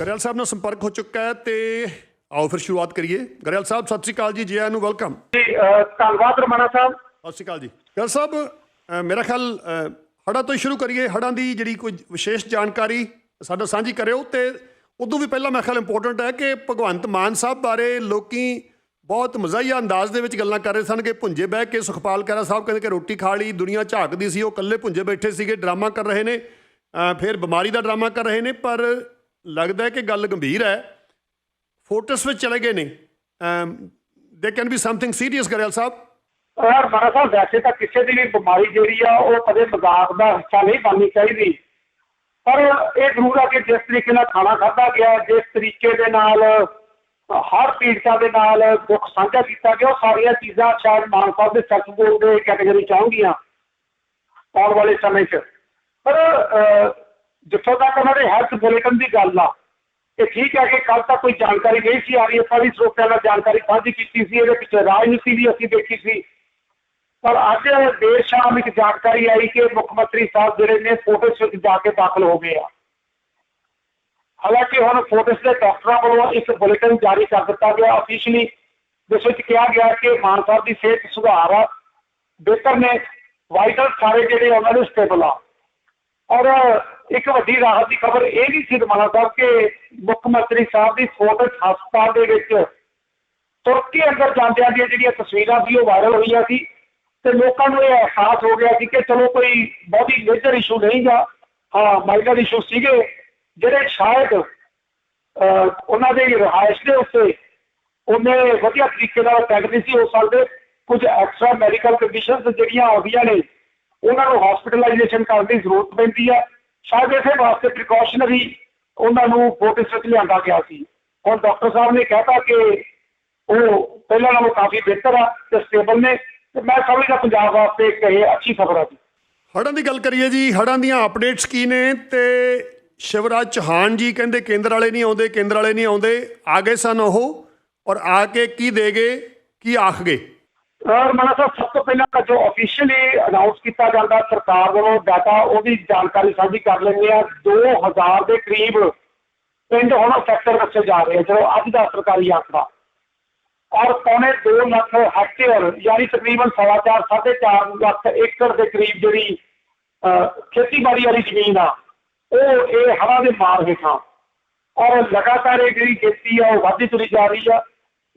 ਗਰੇਵਾਲ ਸਾਹਿਬ ਨਾਲ ਸੰਪਰਕ ਹੋ ਚੁੱਕਾ ਹੈ ਤੇ ਆਓ ਫਿਰ ਸ਼ੁਰੂਆਤ ਕਰੀਏ। ਗਰੇਵਾਲ ਸਾਹਿਬ ਸਤਿ ਸ਼੍ਰੀ ਅਕਾਲ ਜੀ ਜੀ ਆਇਆਂ ਨੂੰ ਵੈਲਕਮ। ਜੀ ਧੰਨਵਾਦ ਰਮਨਾ ਸਾਹਿਬ। ਸਤਿ ਸ਼੍ਰੀ ਅਕਾਲ ਜੀ। ਗਰੇਵਾਲ ਸਾਹਿਬ ਮੇਰਾ ਖਿਆਲ ਅ, ਹੜ੍ਹਾਂ ਤੋਂ ਹੀ ਸ਼ੁਰੂ ਕਰੀਏ। ਹੜ੍ਹਾਂ ਦੀ ਜਿਹੜੀ ਕੋਈ ਵਿਸ਼ੇਸ਼ ਜਾਣਕਾਰੀ ਸਾਡਾ ਸਾਂਝੀ ਕਰਿਓ ਤੇ ਉਦੋਂ ਵੀ ਪਹਿਲਾਂ ਮੈਂ ਖਿਆਲ ਇੰਪੋਰਟੈਂਟ ਹੈ ਕਿ ਭਗਵੰਤ ਮਾਨ ਸਾਹਿਬ ਬਾਰੇ ਲੋਕੀ ਬਹੁਤ ਮਜ਼ਾਹੀਆ ਅੰਦਾਜ਼ ਦੇ ਵਿੱਚ ਗੱਲਾਂ ਕਰ ਰਹੇ ਸਨ ਕਿ ਭੁੰਜੇ ਬਹਿ ਕੇ ਸੁਖਪਾਲ ਕਰਾ ਸਾਹਿਬ ਕਹਿੰਦੇ ਕਿ ਰੋਟੀ ਖਾ ਲਈ ਦੁਨੀਆ ਝਾਕਦੀ ਸੀ ਉਹ ਇਕੱਲੇ ਭੁੰਜੇ ਬੈਠੇ ਸੀਗੇ ਡਰਾਮਾ ਕਰ ਰਹੇ ਨੇ। ਫਿਰ ਬਿਮਾਰੀ ਦਾ ਡਰਾਮਾ ਕਰ ਰਹੇ ਨੇ ਪਰ ਲੱਗਦਾ ਕਿ ਗੱਲ ਗੰਭੀਰ ਹੈ। ਫੋਰਟਸ ਵਿੱਚ ਚਲੇ ਗਏ ਨੇ। ਦੇ can be something serious Grewal sahib. ਔਰ ਰਮਨਾ ਸਾਹਿਬ, ਵੈਸੇ ਤਾਂ ਕਿਸੇ ਦੀ ਵੀ ਬਿਮਾਰੀ ਜਿਹੜੀ ਆ, ਉਹ ਕਦੇ ਮਜ਼ਾਕ ਦਾ ਹਿੱਸਾ ਨਹੀਂ ਬਣਨੀ ਚਾਹੀਦੀ। ਪਰ ਇਹ ਜ਼ਰੂਰ ਆ ਕਿ ਜਿਸ ਤਰੀਕੇ ਨਾਲ ਖਾਣਾ ਖਾਧਾ ਗਿਆ, ਜਿਸ ਤਰੀਕੇ ਦੇ ਨਾਲ, ਹਰ ਪੀੜਤਾਂ ਦੇ ਨਾਲ ਦੁੱਖ ਸਾਂਝਾ ਕੀਤਾ ਗਿਆ, ਉਹ ਸਾਰੀਆਂ ਚੀਜ਼ਾਂ ਸ਼ਾਇਦ ਮਾਨ ਸਾਹਿਬ ਦੇ ਸੈਲਫ ਬੋਲ ਦੇ ਕੈਟਾਗਰੀ ਚ ਆਉਣਗੀਆਂ ਆਉਣ ਵਾਲੇ ਸਮੇਂ 'ਚ। ਪਰ ਜਿੱਥੋਂ ਤੱਕ ਉਹਨਾਂ ਦੇ ਹੈਲਥ ਬੁਲੇਟਿਨ ਦੀ ਗੱਲ ਆ, ਇਹ ਠੀਕ ਹੈ ਕਿ ਕੱਲ ਤੱਕ ਕੋਈ ਜਾਣਕਾਰੀ ਨਹੀਂ ਸੀ ਆ ਰਹੀ, ਆਪਾਂ ਵੀ ਸਰੋਤਿਆਂ ਨਾਲ ਜਾਣਕਾਰੀ ਸਾਂਝੀ ਕੀਤੀ ਸੀ, ਇਹਦੇ ਪਿੱਛੇ ਰਾਜਨੀਤੀ ਵੀ ਅਸੀਂ ਦੇਖੀ ਸੀ। ਪਰ ਅੱਜ ਦੇਰ ਸ਼ਾਮ ਇੱਕ ਜਾਣਕਾਰੀ ਆਈ ਕਿ ਮੁੱਖ ਮੰਤਰੀ ਸਾਹਿਬ ਜਿਹੜੇ ਨੇ ਫੋਟੋਸ ਵਿੱਚ ਜਾ ਕੇ ਦਾਖਲ ਹੋ ਗਏ ਆ। ਹਾਲਾਂਕਿ ਹੁਣ ਫੋਟੋਸ ਦੇ ਡਾਕਟਰਾਂ ਵੱਲੋਂ ਇੱਕ ਬੁਲੇਟਿਨ ਜਾਰੀ ਕਰ ਦਿੱਤਾ ਗਿਆ। ਅਫੀਸ਼ੀਅਲੀ ਜਿਸ ਵਿੱਚ ਕਿਹਾ ਗਿਆ ਕਿ ਮਾਨ ਸਾਹਿਬ ਦੀ ਸਿਹਤ ਸੁਧਾਰ ਆ, ਬਿਹਤਰ ਨੇ ਵਾਈਟਲ ਸਾਰੇ ਜਿਹੜੇ ਉਹਨਾਂ ਦੇ ਸਟੇਬਲ ਆ। ਔਰ ਇੱਕ ਵੱਡੀ ਰਾਹਤ ਦੀ ਖਬਰ ਇਹ ਵੀ ਸੀ ਰਮਾਨਾ ਸਾਹਿਬ ਕਿ ਮੁੱਖ ਮੰਤਰੀ ਸਾਹਿਬ ਦੀ ਫੋਟੋ ਹਸਪਤਾਲ ਦੇ ਵਿੱਚ ਤੁਰਕੀ ਅੰਦਰ ਜਾਂਦਿਆਂ ਦੀਆਂ ਜਿਹੜੀਆਂ ਤਸਵੀਰਾਂ ਸੀ ਉਹ ਵਾਇਰਲ ਹੋਈਆਂ ਸੀ ਤੇ ਲੋਕਾਂ ਨੂੰ ਇਹ ਅਹਿਸਾਸ ਹੋ ਗਿਆ ਸੀ ਕਿ ਚਲੋ ਕੋਈ ਬਹੁਤੀ ਮੇਜਰ ਇਸ਼ੂ ਨਹੀਂ ਗਾ। ਹਾਂ ਮਾਈਨਰ ਇਸ਼ੂ ਸੀਗੇ ਜਿਹੜੇ ਸ਼ਾਇਦ ਉਹਨਾਂ ਦੇ ਰਿਹਾਇਸ਼ ਦੇ ਉੱਤੇ ਉਹਨੇ ਵਧੀਆ ਤਰੀਕੇ ਨਾਲ ਅਟੈਕ ਨਹੀਂ ਸੀ ਹੋ ਸਕਦੇ। ਕੁਝ ਐਕਸਟਰਾ ਮੈਡੀਕਲ ਕੰਡੀਸ਼ਨਸ ਜਿਹੜੀਆਂ ਆਉਂਦੀਆਂ ਨੇ ਉਹਨਾਂ ਨੂੰ ਹਸਪੀਟਲਾਈਜੇਸ਼ਨ ਕਰਨ ਦੀ ਜ਼ਰੂਰਤ ਪੈਂਦੀ ਆ। ਸ਼ਾਇਦ ਇਸੇ ਵਾਸਤੇ ਪ੍ਰੀਕਾਸ਼ਨਰੀ ਉਹਨਾਂ ਨੂੰ ਫੋਟੋਸ ਵਿੱਚ ਲਿਆਂਦਾ ਗਿਆ ਸੀ। ਹੁਣ ਡਾਕਟਰ ਸਾਹਿਬ ਨੇ ਕਹਿਤਾ ਕਿ ਉਹ ਪਹਿਲਾਂ ਨਾਲੋਂ ਕਾਫੀ ਬਿਹਤਰ ਆ ਤੇ ਸਟੇਬਲ ਨੇ ਤੇ ਮੈਂ ਸਮਝਦਾ ਪੰਜਾਬ ਵਾਸਤੇ ਇੱਕ ਇਹ ਅੱਛੀ ਖਬਰ ਆ ਜੀ। ਹੜ੍ਹਾਂ ਦੀ ਗੱਲ ਕਰੀਏ ਜੀ, ਹੜ੍ਹਾਂ ਦੀਆਂ ਅਪਡੇਟਸ ਕੀ ਨੇ ਤੇ ਸ਼ਿਵਰਾਜ ਚੌਹਾਨ ਜੀ ਕਹਿੰਦੇ ਕੇਂਦਰ ਵਾਲੇ ਨਹੀਂ ਆਉਂਦੇ, ਕੇਂਦਰ ਵਾਲੇ ਨਹੀਂ ਆਉਂਦੇ, ਆ ਗਏ ਸਨ ਉਹ ਔਰ ਆ ਕੇ ਕੀ ਦੇ ਗਏ ਕੀ ਆਖ ਗਏ ਔਰ ਮਨਾ ਸਾਹਿਬ ਸਭ ਤੋਂ ਪਹਿਲਾਂ ਤਾਂ ਜੋ ਅਫੀਸ਼ੀਅਲੀ ਅਨਾਉਂਸ ਕੀਤਾ ਜਾਂਦਾ, ਸਰਕਾਰ ਵੱਲੋਂ ਡਾਟਾ ਉਹਦੀ ਜਾਣਕਾਰੀ ਸਾਂਝੀ ਕਰ ਲੈਂਦੇ ਆ 2000 ਦੇ ਕਰੀਬ ਪਿੰਡ ਹੁਣ ਫੈਕਟਰ ਦੱਸੇ ਜਾ ਰਹੇ ਆ, ਜਦੋਂ ਅੱਜ ਦਾ ਸਰਕਾਰੀ ਆਂਕੜਾ ਔਰ ਪੌਣੇ 2 ਲੱਖ ਹੈਕਟੇਅਰ ਯਾਨੀ ਤਕਰੀਬਨ 4.5 4.5 ਲੱਖ ਏਕੜ ਦੇ ਕਰੀਬ ਜਿਹੜੀ ਖੇਤੀਬਾੜੀ ਵਾਲੀ ਜ਼ਮੀਨ ਆ, ਉਹ ਇਹ ਹਵਾ ਦੇ ਮਾਰ ਹੇਠਾਂ। ਔਰ ਲਗਾਤਾਰ ਇਹ ਜਿਹੜੀ ਖੇਤੀ ਆ, ਉਹ ਵਧਦੀ ਤੁਰੀ ਜਾ ਰਹੀ ਆ।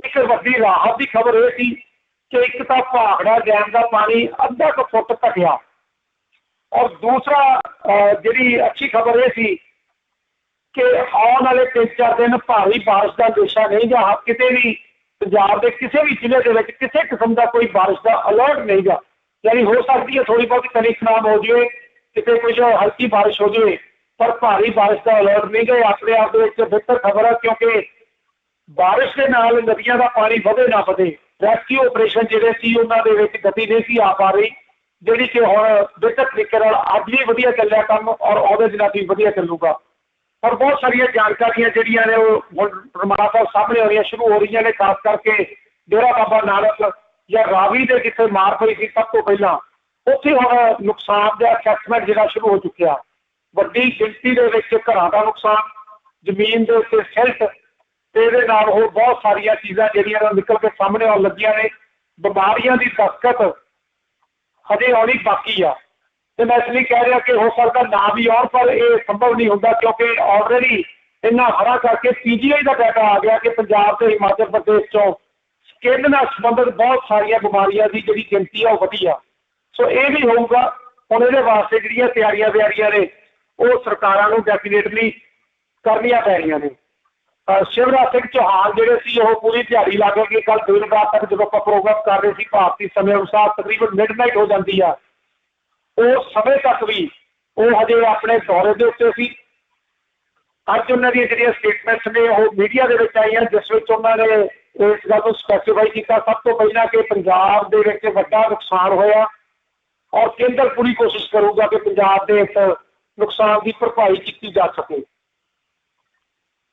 ਇੱਕ ਵੱਡੀ ਰਾਹਤ ਦੀ ਖਬਰ ਇਹ ਸੀ ਕਿ ਇੱਕ ਤਾਂ ਭਾਖੜਾ ਡੈਮ ਦਾ ਪਾਣੀ ਅੱਧਾ ਕੁ ਫੁੱਟ ਘਟਿਆ। ਔਰ ਦੂਸਰਾ ਅਹ, ਜਿਹੜੀ ਅੱਛੀ ਖਬਰ ਇਹ ਸੀ ਕਿ ਆਉਣ ਵਾਲੇ ਤਿੰਨ ਚਾਰ ਦਿਨ ਭਾਰੀ ਬਾਰਿਸ਼ ਦਾ ਅੰਦੇਸ਼ਾ ਨਹੀਂ ਗਾ ਕਿਤੇ ਵੀ ਪੰਜਾਬ ਦੇ ਕਿਸੇ ਵੀ ਜ਼ਿਲ੍ਹੇ ਦੇ ਵਿੱਚ ਕਿਸੇ ਕਿਸਮ ਦਾ ਕੋਈ ਬਾਰਿਸ਼ ਦਾ ਅਲਰਟ ਨਹੀਂ ਗਾ। ਯਾਨੀ ਹੋ ਸਕਦੀ ਹੈ ਥੋੜੀ ਬਹੁਤੀ ਤਣੀ ਖਰਾਬ ਹੋ ਜਾਵੇ ਕਿਤੇ ਕੁਝ ਹਲਕੀ ਬਾਰਿਸ਼ ਹੋ ਜਾਵੇ ਪਰ ਭਾਰੀ ਬਾਰਿਸ਼ ਦਾ ਅਲਰਟ ਨਹੀਂ ਗਾ। ਇਹ ਆਪਣੇ ਆਪ ਦੇ ਵਿੱਚ ਬਿਹਤਰ ਖਬਰ ਹੈ ਕਿਉਂਕਿ ਬਾਰਿਸ਼ ਦੇ ਨਾਲ ਨਦੀਆਂ ਦਾ ਪਾਣੀ ਵਧੇ ਨਾ ਵਧੇ। ਰੈਸਕਿਊ ਆਪਰੇਸ਼ਨ ਜਿਹੜੇ ਸੀ, ਉਹਨਾਂ ਦੇ ਵਿੱਚ ਗਤੀ ਨਹੀਂ ਸੀ ਆ ਪਾ ਰਹੀ, ਜਿਹੜੀ ਕਿ ਹੁਣ ਬਿਹਤਰ ਤਰੀਕੇ ਨਾਲ ਅੱਜ ਵੀ ਵਧੀਆ ਚੱਲਿਆ ਕੰਮ ਔਰ ਉਹਦੇ ਦਿਨਾਂ ਵੀ ਵਧੀਆ ਚੱਲੂਗਾ। ਔਰ ਬਹੁਤ ਸਾਰੀਆਂ ਜਾਣਕਾਰੀਆਂ ਜਿਹੜੀਆਂ ਨੇ ਉਹ ਹੁਣ ਰਮਾਨਾ ਸਾਹਿਬ ਸਾਹਮਣੇ ਆਉਣੀਆਂ ਸ਼ੁਰੂ ਹੋ ਰਹੀਆਂ ਨੇ, ਖਾਸ ਕਰਕੇ ਡੇਰਾ ਬਾਬਾ ਨਾਨਕ ਜਾਂ ਰਾਵੀ ਦੇ ਜਿੱਥੇ ਮਾਰ ਪਈ ਸੀ ਸਭ ਤੋਂ ਪਹਿਲਾਂ, ਉੱਥੇ ਹੁਣ ਨੁਕਸਾਨ ਦਾ ਅਸੈਸਮੈਂਟ ਜਿਹੜਾ ਸ਼ੁਰੂ ਹੋ ਚੁੱਕਿਆ। ਵੱਡੀ ਗਿਣਤੀ ਦੇ ਵਿੱਚ ਘਰਾਂ ਦਾ ਨੁਕਸਾਨ, ਜ਼ਮੀਨ ਦੇ ਉੱਤੇ ਸਿਲਟ ਤੇ ਇਹਦੇ ਨਾਲ ਹੋਰ ਬਹੁਤ ਸਾਰੀਆਂ ਚੀਜ਼ਾਂ ਜਿਹੜੀਆਂ ਨੇ ਨਿਕਲ ਕੇ ਸਾਹਮਣੇ ਆਉਣ ਲੱਗੀਆਂ ਨੇ। ਬਿਮਾਰੀਆਂ ਦੀ ਦਸਤਕ ਹਜੇ ਆਉਣੀ ਬਾਕੀ ਆ। ਤੇ ਮੈਂ ਇਸ ਲਈ ਕਹਿ ਰਿਹਾ ਕਿ ਹੋ ਸਕਦਾ ਨਾ ਵੀ ਆਉਣ, ਪਰ ਇਹ ਸੰਭਵ ਨਹੀਂ ਹੁੰਦਾ ਕਿਉਂਕਿ ਆਲਰੇਡੀ ਇੰਨਾ ਹਰਾ ਕਰਕੇ ਪੀਜੀਆਈ ਦਾ ਡਾਟਾ ਆ ਗਿਆ ਕਿ ਪੰਜਾਬ ਤੇ ਹਿਮਾਚਲ ਪ੍ਰਦੇਸ਼ ਚੋਂ ਸਕਿਨ ਨਾਲ ਸੰਬੰਧਿਤ ਬਹੁਤ ਸਾਰੀਆਂ ਬਿਮਾਰੀਆਂ ਦੀ ਜਿਹੜੀ ਗਿਣਤੀ ਆ ਉਹ ਵਧੀ ਆ। ਸੋ ਇਹ ਵੀ ਹੋਊਗਾ। ਹੁਣ ਇਹਦੇ ਵਾਸਤੇ ਜਿਹੜੀਆਂ ਤਿਆਰੀਆਂ ਵਿਆਰੀਆਂ ਨੇ, ਉਹ ਸਰਕਾਰਾਂ ਨੂੰ ਡੈਫੀਨੇਟਲੀ ਕਰਨੀਆਂ ਪੈ ਰਹੀਆਂ ਨੇ। ਸ਼ਿਵਰਾਜ ਸਿੰਘ ਚੌਹਾਨ ਜਿਹੜੇ ਸੀ, ਉਹ ਪੂਰੀ ਦਿਹਾੜੀ ਲਾ ਕੇ ਗਏ। ਕੱਲ ਦੇਰ ਰਾਤ ਤੱਕ ਜਦੋਂ ਆਪਾਂ ਪ੍ਰੋਗਰਾਮ ਕਰ ਰਹੇ ਸੀ, ਭਾਰਤੀ ਸਮੇਂ ਅਨੁਸਾਰ ਤਕਰੀਬਨ ਮਿਡਨਾਈਟ ਹੋ ਜਾਂਦੀ ਆ। ਉਸ ਸਮੇਂ ਤੱਕ ਵੀ ਉਹ ਹਜੇ ਆਪਣੇ ਦੌਰੇ ਦੇ ਉੱਤੇ ਸੀ। ਅੱਜ ਉਹਨਾਂ ਦੀਆਂ ਜਿਹੜੀਆਂ ਸਟੇਟਮੈਂਟਸ ਨੇ, ਉਹ ਮੀਡੀਆ ਦੇ ਵਿੱਚ ਆਈਆਂ, ਜਿਸ ਵਿੱਚ ਉਹਨਾਂ ਨੇ ਇਸ ਗੱਲ ਨੂੰ ਸਪੈਸੀਫਾਈ ਕੀਤਾ। ਸਭ ਤੋਂ ਪਹਿਲਾਂ ਕਿ ਪੰਜਾਬ ਦੇ ਵਿੱਚ ਵੱਡਾ ਨੁਕਸਾਨ ਹੋਇਆ ਔਰ ਕੇਂਦਰ ਪੂਰੀ ਕੋਸ਼ਿਸ਼ ਕਰੂਗਾ ਕਿ ਪੰਜਾਬ ਦੇ ਇਸ ਨੁਕਸਾਨ ਦੀ ਭਰਪਾਈ ਕੀਤੀ ਜਾ ਸਕੇ।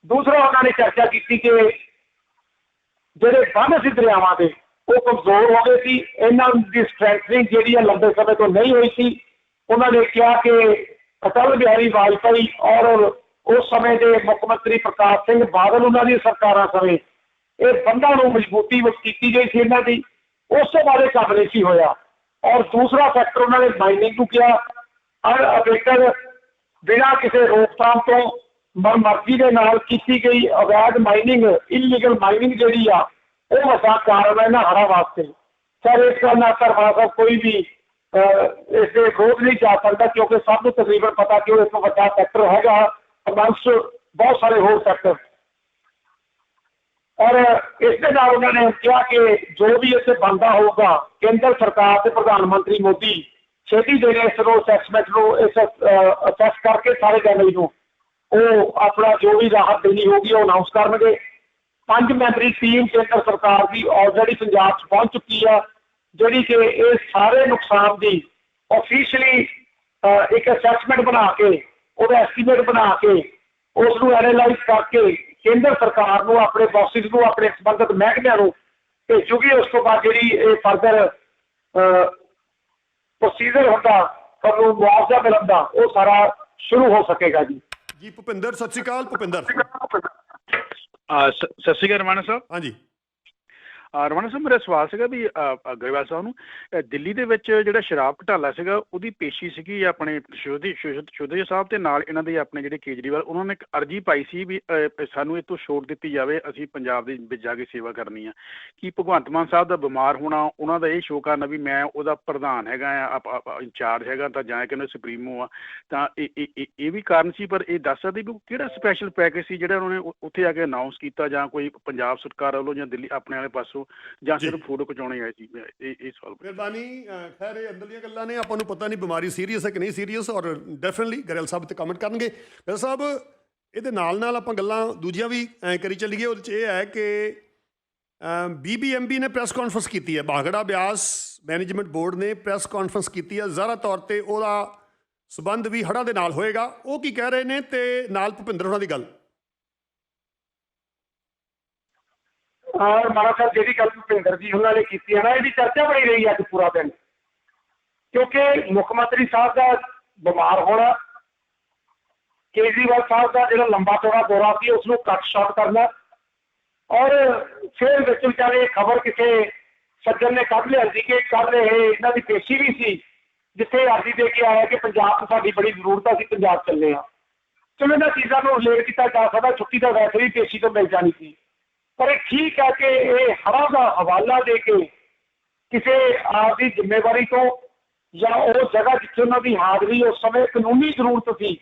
ਦੂਸਰਾ ਉਹਨਾਂ ਨੇ ਚਰਚਾ ਕੀਤੀ ਕਿ ਜਿਹੜੇ ਬੰਦ ਸੀ ਦਰਿਆਵਾਂ ਦੇ, ਉਹ ਕਮਜ਼ੋਰ ਹੋ ਗਏ ਸੀ, ਇਹਨਾਂ ਦੀ ਸਟ੍ਰੈਂਥਨਿੰਗ ਜਿਹੜੀ ਆ ਲੰਬੇ ਸਮੇਂ ਤੋਂ ਨਹੀਂ ਹੋਈ ਸੀ। ਉਹਨਾਂ ਨੇ ਕਿਹਾ ਕਿ ਅਟਲ ਬਿਹਾਰੀ ਵਾਜਪਾਈ ਔਰ ਉਸ ਸਮੇਂ ਦੇ ਮੁੱਖ ਮੰਤਰੀ ਪ੍ਰਕਾਸ਼ ਸਿੰਘ ਬਾਦਲ, ਉਹਨਾਂ ਦੀ ਸਰਕਾਰਾਂ ਸਮੇਂ, ਇਹ ਬੰਦਾਂ ਨੂੰ ਮਜ਼ਬੂਤੀ ਵਿੱਚ ਕੀਤੀ ਗਈ ਸੀ ਇਹਨਾਂ ਦੀ। ਉਸ ਤੋਂ ਬਾਅਦ ਇਹ ਕੰਮ ਨਹੀਂ ਸੀ ਹੋਇਆ। ਔਰ ਦੂਸਰਾ ਫੈਕਟਰ ਉਹਨਾਂ ਨੇ ਮਾਈਨਿੰਗ ਨੂੰ ਕਿਹਾ ਅਰ ਅਬੇਟਰ ਬਿਨਾਂ ਕਿਸੇ ਰੋਕਥਾਮ ਤੋਂ ਮਰਮਰਜ਼ੀ ਦੇ ਨਾਲ ਕੀਤੀ ਗਈ ਅਵੈਧ ਮਾਈਨਿੰਗ ਇਲੀਗਲ ਮਾਈਨਿੰਗ ਜਿਹੜੀ ਆ ਉਹ ਵੱਡਾ ਕਾਰਨ ਹੈ ਇਹਨਾਂ ਹੜ੍ਹਾਂ ਵਾਸਤੇ। ਸਰ ਇਸ ਗੱਲ ਨਾਲ ਸਰਵਾ ਸਾਹਿਬ ਕੋਈ ਵੀ ਅਹ, ਇਸ ਦੇ ਵਿਰੋਧ ਨਹੀਂ ਜਾ ਸਕਦਾ ਕਿਉਂਕਿ ਸਭ ਨੂੰ ਤਕਰੀਬਨ ਪਤਾ ਕਿ ਉਹ ਇੱਕ ਵੱਡਾ ਫੈਕਟਰ ਹੈਗਾ ਅਮੰਗਸ ਬਹੁਤ ਸਾਰੇ ਹੋਰ ਫੈਕਟਰ ਔਰ ਇਸ ਦੇ ਨਾਲ ਉਹਨਾਂ ਨੇ ਕਿਹਾ ਕਿ ਜੋ ਵੀ ਇੱਥੇ ਬੰਦਾ ਹੋਊਗਾ ਕੇਂਦਰ ਸਰਕਾਰ ਤੇ ਪ੍ਰਧਾਨ ਮੰਤਰੀ ਮੋਦੀ ਛੇਤੀ ਦੇ ਇਸ ਨੂੰ ਅਸੈਸਮੈਂਟ ਨੂੰ ਇਸ ਅਸੈਸ ਕਰਕੇ ਸਾਰੇ ਡੈਮੇਜ ਨੂੰ। ਉਹ ਆਪਣਾ ਜੋ ਵੀ ਰਾਹਤ ਦੇਣੀ ਹੋਗੀ ਉਹ ਅਨਾਉਂਸ ਕਰਨਗੇ। ਪੰਜ ਮੈਂਬਰੀ ਟੀਮ ਕੇਂਦਰ ਸਰਕਾਰ ਦੀ ਆਲਰੇਡੀ ਪੰਜਾਬ 'ਚ ਪਹੁੰਚ ਚੁੱਕੀ ਆ, ਜਿਹੜੀ ਕਿ ਇਹ ਸਾਰੇ ਨੁਕਸਾਨ ਦੀ ਆਫੀਸ਼ੀਅਲੀ ਇੱਕ ਅਸੈਸਮੈਂਟ ਬਣਾ ਕੇ, ਉਹਦਾ ਐਸਟੀਮੇਟ ਬਣਾ ਕੇ ਉਸ ਨੂੰ ਐਨਾਲਾਈਜ਼ ਕਰਕੇ ਕੇਂਦਰ ਸਰਕਾਰ ਨੂੰ, ਆਪਣੇ ਬੌਸਿਸ ਨੂੰ, ਆਪਣੇ ਸੰਬੰਧਿਤ ਮਹਿਕਮਿਆਂ ਨੂੰ ਭੇਜੂਗੀ। ਉਸ ਤੋਂ ਬਾਅਦ ਜਿਹੜੀ ਇਹ ਫਰਦਰ ਪ੍ਰੋਸੀਜਰ ਹੁੰਦਾ, ਤੁਹਾਨੂੰ ਮੁਆਵਜ਼ਾ ਮਿਲਣ ਦਾ, ਉਹ ਸਾਰਾ ਸ਼ੁਰੂ ਹੋ ਸਕੇਗਾ ਜੀ। ਜੀ ਭੁਪਿੰਦਰ ਸਤਿ ਸ਼੍ਰੀ ਅਕਾਲ ਭੁਪਿੰਦਰ। ਸਤਿ ਸ਼੍ਰੀ ਅਕਾਲ ਰਮਾਣਾ ਸਾਹਿਬ। ਹਾਂਜੀ। ਆ ਸਾਹਿਬ, ਮੇਰਾ ਸਵਾਲ ਸੀਗਾ ਵੀ ਅਗਰਵਾਲ ਸਾਹਿਬ ਨੂੰ ਦਿੱਲੀ ਦੇ ਵਿੱਚ ਜਿਹੜਾ ਸ਼ਰਾਬ ਘਟਾਲਾ ਸੀਗਾ, ਉਹਦੀ ਪੇਸ਼ੀ ਸੀਗੀ ਆਪਣੇ ਸ਼ੋਧੀ, ਸ਼ੋਧੇ ਸਾਹਿਬ ਤੇ ਨਾਲ ਇਹਨਾਂ ਦੇ ਆਪਣੇ ਜਿਹੜੇ ਕੇਜਰੀਵਾਲ, ਉਹਨਾਂ ਨੇ ਇੱਕ ਅਰਜੀ ਪਾਈ ਸੀ ਵੀ ਸਾਨੂੰ ਇਹ ਤੋਂ ਛੋਟ ਦਿੱਤੀ ਜਾਵੇ, ਅਸੀਂ ਪੰਜਾਬ ਦੇ ਵਿੱਚ ਜਾ ਕੇ ਸੇਵਾ ਕਰਨੀ ਆ। ਕੀ ਭਗਵੰਤ ਮਾਨ ਸਾਹਿਬ ਦਾ ਬਿਮਾਰ ਹੋਣਾ, ਉਹਨਾਂ ਦਾ ਇਹ ਸ਼ੋਅ ਕਰਨਾ ਵੀ ਮੈਂ ਉਹਦਾ ਪ੍ਰਧਾਨ ਹੈਗਾ ਆ ਇੰਚਾਰਜ ਹੈਗਾ, ਤਾਂ ਜਾਂ ਕਿ ਸੁਪਰੀਮੋ ਆ, ਤਾਂ ਇਹ, ਇਹ- ਵੀ ਕਾਰਨ ਸੀ, ਪਰ ਇਹ ਦੱਸ ਸਕਦੇ ਵੀ ਕਿਹੜਾ ਸਪੈਸ਼ਲ ਪੈਕੇਜ ਸੀ ਜਿਹੜਾ ਉਹਨਾਂ ਨੇ ਉੱਥੇ ਆ ਕੇ ਅਨਾਉਂਸ ਕੀਤਾ ਜਾਂ ਕੋਈ ਪੰਜਾਬ ਸਰਕਾਰ ਵੱਲੋਂ ਜਾਂ ਦਿੱਲੀ ਆਪਣੇ ਵਾਲੇ ਪਾਸੋਂ ਜਾਂ ਜੀ। ਸਿਰਫ ਫੋਟੋ ਖਿਚਾਉਣੇ ਆਏ ਸੀ? ਮੈਂ ਇਹ ਇਹ ਸਵਾਲ ਮਿਹਰਬਾਨੀ ਖੈਰ ਇਹ ਅੰਦਰਲੀਆਂ ਗੱਲਾਂ ਨੇ ਆਪਾਂ ਨੂੰ ਪਤਾ ਨਹੀਂ ਬਿਮਾਰੀ ਸੀਰੀਅਸ ਹੈ ਕਿ ਨਹੀਂ ਸੀਰੀਅਸ ਔਰ ਡੈਫੀਨਿਟਲੀ ਗਰੇਲ ਸਾਹਿਬ ਤੇ ਕਮੈਂਟ ਕਰਨਗੇ। ਗਰੇਲ ਸਾਹਿਬ ਇਹਦੇ ਨਾਲ ਨਾਲ ਆਪਾਂ ਗੱਲਾਂ ਦੂਜੀਆਂ ਵੀ ਐਂ ਕਰੀ ਚੱਲੀਏ। ਉਹਦੇ ਚ ਇਹ ਹੈ ਕਿ ਬੀਬੀਐਮਬੀ ਨੇ ਪ੍ਰੈਸ ਕਾਨਫਰੰਸ ਕੀਤੀ ਹੈ। ਬਾਗੜਾ ਬਿਆਸ ਮੈਨੇਜਮੈਂਟ ਬੋਰਡ ਨੇ ਪ੍ਰੈਸ ਕਾਨਫਰੰਸ ਕੀਤੀ ਹੈ। ਜ਼ਾਹਰਾ ਤੌਰ ਤੇ ਉਹਦਾ ਸਬੰਧ ਵੀ ਹੜ੍ਹਾਂ ਦੇ ਨਾਲ ਹੋਏਗਾ। ਉਹ ਕੀ ਕਹਿ ਰਹੇ ਨੇ ਤੇ ਨਾਲ ਭੁਪਿੰਦਰ ਹੋਣਾ ਦੀ ਗੱਲ। ਔਰ ਮਾਰਾ ਸਾਹਿਬ, ਜਿਹੜੀ ਗੱਲ ਭੁਪਿੰਦਰ ਜੀ ਉਹਨਾਂ ਨੇ ਕੀਤੀ ਹੈ ਨਾ, ਇਹਦੀ ਚਰਚਾ ਬਣੀ ਰਹੀ ਅੱਜ ਪੂਰਾ ਦਿਨ। ਕਿਉਂਕਿ ਮੁੱਖ ਮੰਤਰੀ ਸਾਹਿਬ ਦਾ ਬਿਮਾਰ ਹੋਣਾ, ਕੇਜਰੀਵਾਲ ਸਾਹਿਬ ਦਾ ਜਿਹੜਾ ਲੰਬਾ ਚੌੜਾ ਦੌਰਾ ਸੀ ਉਸ ਨੂੰ ਕੱਟ ਸ਼ਾਟ ਕਰਨਾ, ਔਰ ਫਿਰ ਵਿੱਚ ਵਿਚਾਰੇ ਇਹ ਖਬਰ ਕਿਸੇ ਸੱਜਣ ਨੇ ਕੱਢ ਲਿਆ ਸੀ ਕਿ ਕੱਲ ਇਹ ਇਹਨਾਂ ਦੀ ਪੇਸ਼ੀ ਵੀ ਸੀ, ਜਿੱਥੇ ਅਰਜ਼ੀ ਦੇ ਕੇ ਆਇਆ ਕਿ ਪੰਜਾਬ ਨੂੰ ਸਾਡੀ ਬੜੀ ਜ਼ਰੂਰਤ ਆ ਸੀ ਪੰਜਾਬ ਚੱਲੇ ਆ ਚਲੋ, ਇਹਨਾਂ ਚੀਜ਼ਾਂ ਨੂੰ ਰਿਲੇਟ ਕੀਤਾ ਜਾ ਸਕਦਾ, ਛੁੱਟੀ ਦਾ ਵੈਸੇ ਵੀ ਪੇਸ਼ੀ ਤੋਂ ਮਿਲ ਜਾਣੀ ਸੀ। ਪਰ ਇਹ ਠੀਕ ਹੈ ਕਿ ਇਹ ਹੜਾ ਦਾ ਹਵਾਲਾ ਦੇ ਕੇ ਕਿਸੇ ਆਪ ਜ਼ਿੰਮੇਵਾਰੀ ਤੋਂ ਜਾਂ ਉਹ ਜਗ੍ਹਾ ਜਿੱਥੇ ਉਹਨਾਂ ਦੀ ਹਾਜ਼ਰੀ ਉਸ ਸਮੇਂ ਕਾਨੂੰਨੀ ਜ਼ਰੂਰਤ ਸੀ,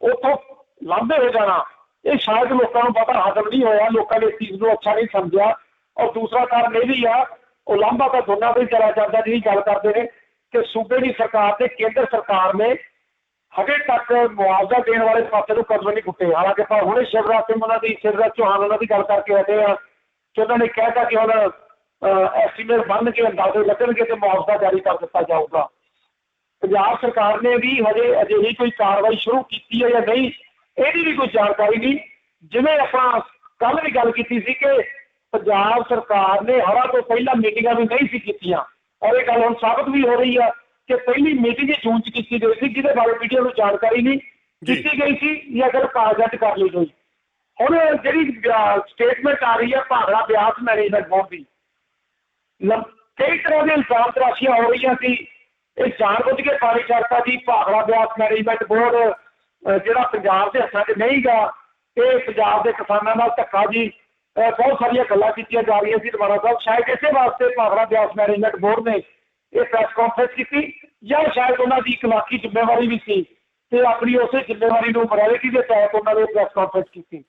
ਉੱਥੋਂ ਲਾਂਭੇ ਹੋ ਜਾਣਾ, ਇਹ ਸ਼ਾਇਦ ਲੋਕਾਂ ਨੂੰ ਪਤਾ ਹਜ਼ਮ ਨਹੀਂ ਹੋਇਆ, ਲੋਕਾਂ ਨੇ ਇਸ ਚੀਜ਼ ਨੂੰ ਅੱਛਾ ਨਹੀਂ ਸਮਝਿਆ। ਔਰ ਦੂਸਰਾ ਕਾਰਨ ਇਹ ਵੀ ਆ, ਉਹ ਲਾਂਭਾ ਤਾਂ ਦੋਨਾਂ ਤੋਂ ਹੀ ਚਲਾ ਜਾਂਦਾ ਜਿਹੜੀ ਗੱਲ ਕਰਦੇ ਨੇ ਕਿ ਸੂਬੇ ਦੀ ਸਰਕਾਰ ਤੇ ਕੇਂਦਰ ਸਰਕਾਰ ਨੇ ਹਜੇ ਤੱਕ ਮੁਆਵਜ਼ਾ ਦੇਣ ਵਾਲੇ ਪਾਸੇ ਨੂੰ ਕਦਮ ਨਹੀਂ ਪੁੱਟੇ। ਹਾਲਾਂਕਿ ਆਪਾਂ ਹੁਣੇ ਸ਼ਿਵਰਾਜ ਸਿੰਘ ਉਹਨਾਂ ਦੀ ਸ਼ਿਵਰਾਜ ਚੌਹਾਨ ਉਹਨਾਂ ਦੀ ਗੱਲ ਕਰਕੇ ਹਟੇ ਆ ਕਿ ਉਹਨਾਂ ਨੇ ਕਹਿਤਾ ਕਿ ਹੁਣ ਐਸਟੀਮੇਟ ਬਣ ਕੇ ਅੰਦਾਜ਼ੇ ਲੱਗਣਗੇ ਤੇ ਮੁਆਵਜ਼ਾ ਜਾਰੀ ਕਰ ਦਿੱਤਾ ਜਾਊਗਾ। ਪੰਜਾਬ ਸਰਕਾਰ ਨੇ ਵੀ ਹਜੇ ਅਜਿਹੀ ਕੋਈ ਕਾਰਵਾਈ ਸ਼ੁਰੂ ਕੀਤੀ ਹੈ ਜਾਂ ਨਹੀਂ, ਇਹਦੀ ਵੀ ਕੋਈ ਜਾਣਕਾਰੀ ਨਹੀਂ। ਜਿਵੇਂ ਆਪਾਂ ਕੱਲ ਵੀ ਗੱਲ ਕੀਤੀ ਸੀ ਕਿ ਪੰਜਾਬ ਸਰਕਾਰ ਨੇ ਹੜਾ ਤੋਂ ਪਹਿਲਾਂ ਮੀਟਿੰਗਾਂ ਵੀ ਨਹੀਂ ਸੀ ਕੀਤੀਆਂ। ਔਰ ਇਹ ਗੱਲ ਹੁਣ ਸਾਬਤ ਵੀ ਹੋ ਰਹੀ ਆ ਕਿ ਪਹਿਲੀ ਮੀਟਿੰਗ ਹੀ ਜੂਨ ਚ ਕੀਤੀ ਗਈ ਸੀ ਜਿਹਦੇ ਬਾਰੇ ਮੀਡੀਆ ਨੂੰ ਜਾਣਕਾਰੀ ਨਹੀਂ। ਕੀਤੀ ਗਈ ਸੀ ਜਾਂ ਫਿਰ ਕਾਗਜ਼ਾਤ ਕਰ ਲਈ ਗਈ। ਹੁਣ ਜਿਹੜੀ ਸਟੇਟਮੈਂਟ ਆ ਰਹੀ ਹੈ ਭਾਗੜਾ ਬਿਆਸ ਮੈਨੇਜਮੈਂਟ ਬੋਰਡ ਦੀ ਕਈ ਤਰ੍ਹਾਂ ਦੇ ਇਲਜ਼ਾਮ ਤਰਾਸ਼ੀਆਂ ਹੋ ਰਹੀਆਂ ਸੀ। ਇਹ ਜਾਣਬੁੱਝ ਕੇ ਪਾਣੀ ਛੱਡਤਾ ਜੀ ਭਾਗੜਾ ਬਿਆਸ ਮੈਨੇਜਮੈਂਟ ਬੋਰਡ ਜਿਹੜਾ ਪੰਜਾਬ ਦੇ ਹੱਥਾਂ 'ਚ ਨਹੀਂਗਾ ਇਹ ਪੰਜਾਬ ਦੇ ਕਿਸਾਨਾਂ ਨਾਲ ਧੱਕਾ ਜੀ। ਬਹੁਤ ਸਾਰੀਆਂ ਗੱਲਾਂ ਕੀਤੀਆਂ ਜਾ ਰਹੀਆਂ ਸੀ ਦੁਬਾਰਾ ਸਾਹਿਬ। ਸ਼ਾਇਦ ਇਸੇ ਵਾਸਤੇ ਭਾਗੜਾ ਬਿਆਸ ਮੈਨੇਜਮੈਂਟ ਬੋਰਡ ਨੇ ਇਹ ਪ੍ਰੈਸ ਕਾਨਫਰੰਸ ਕੀਤੀ ਜਾਂ ਸ਼ਾਇਦ ਉਹਨਾਂ ਦੀ ਇਕਲਾਕੀ ਜ਼ਿੰਮੇਵਾਰੀ ਵੀ ਸੀ ਤੇ ਆਪਣੀ ਉਸੇ ਜ਼ਿੰਮੇਵਾਰੀ ਨੂੰ ਮੋਰਾਲਿਟੀ ਦੇ ਤਹਿਤ ਉਹਨਾਂ ਨੇ ਪ੍ਰੈਸ ਕਾਨਫਰੰਸ ਕੀਤੀ।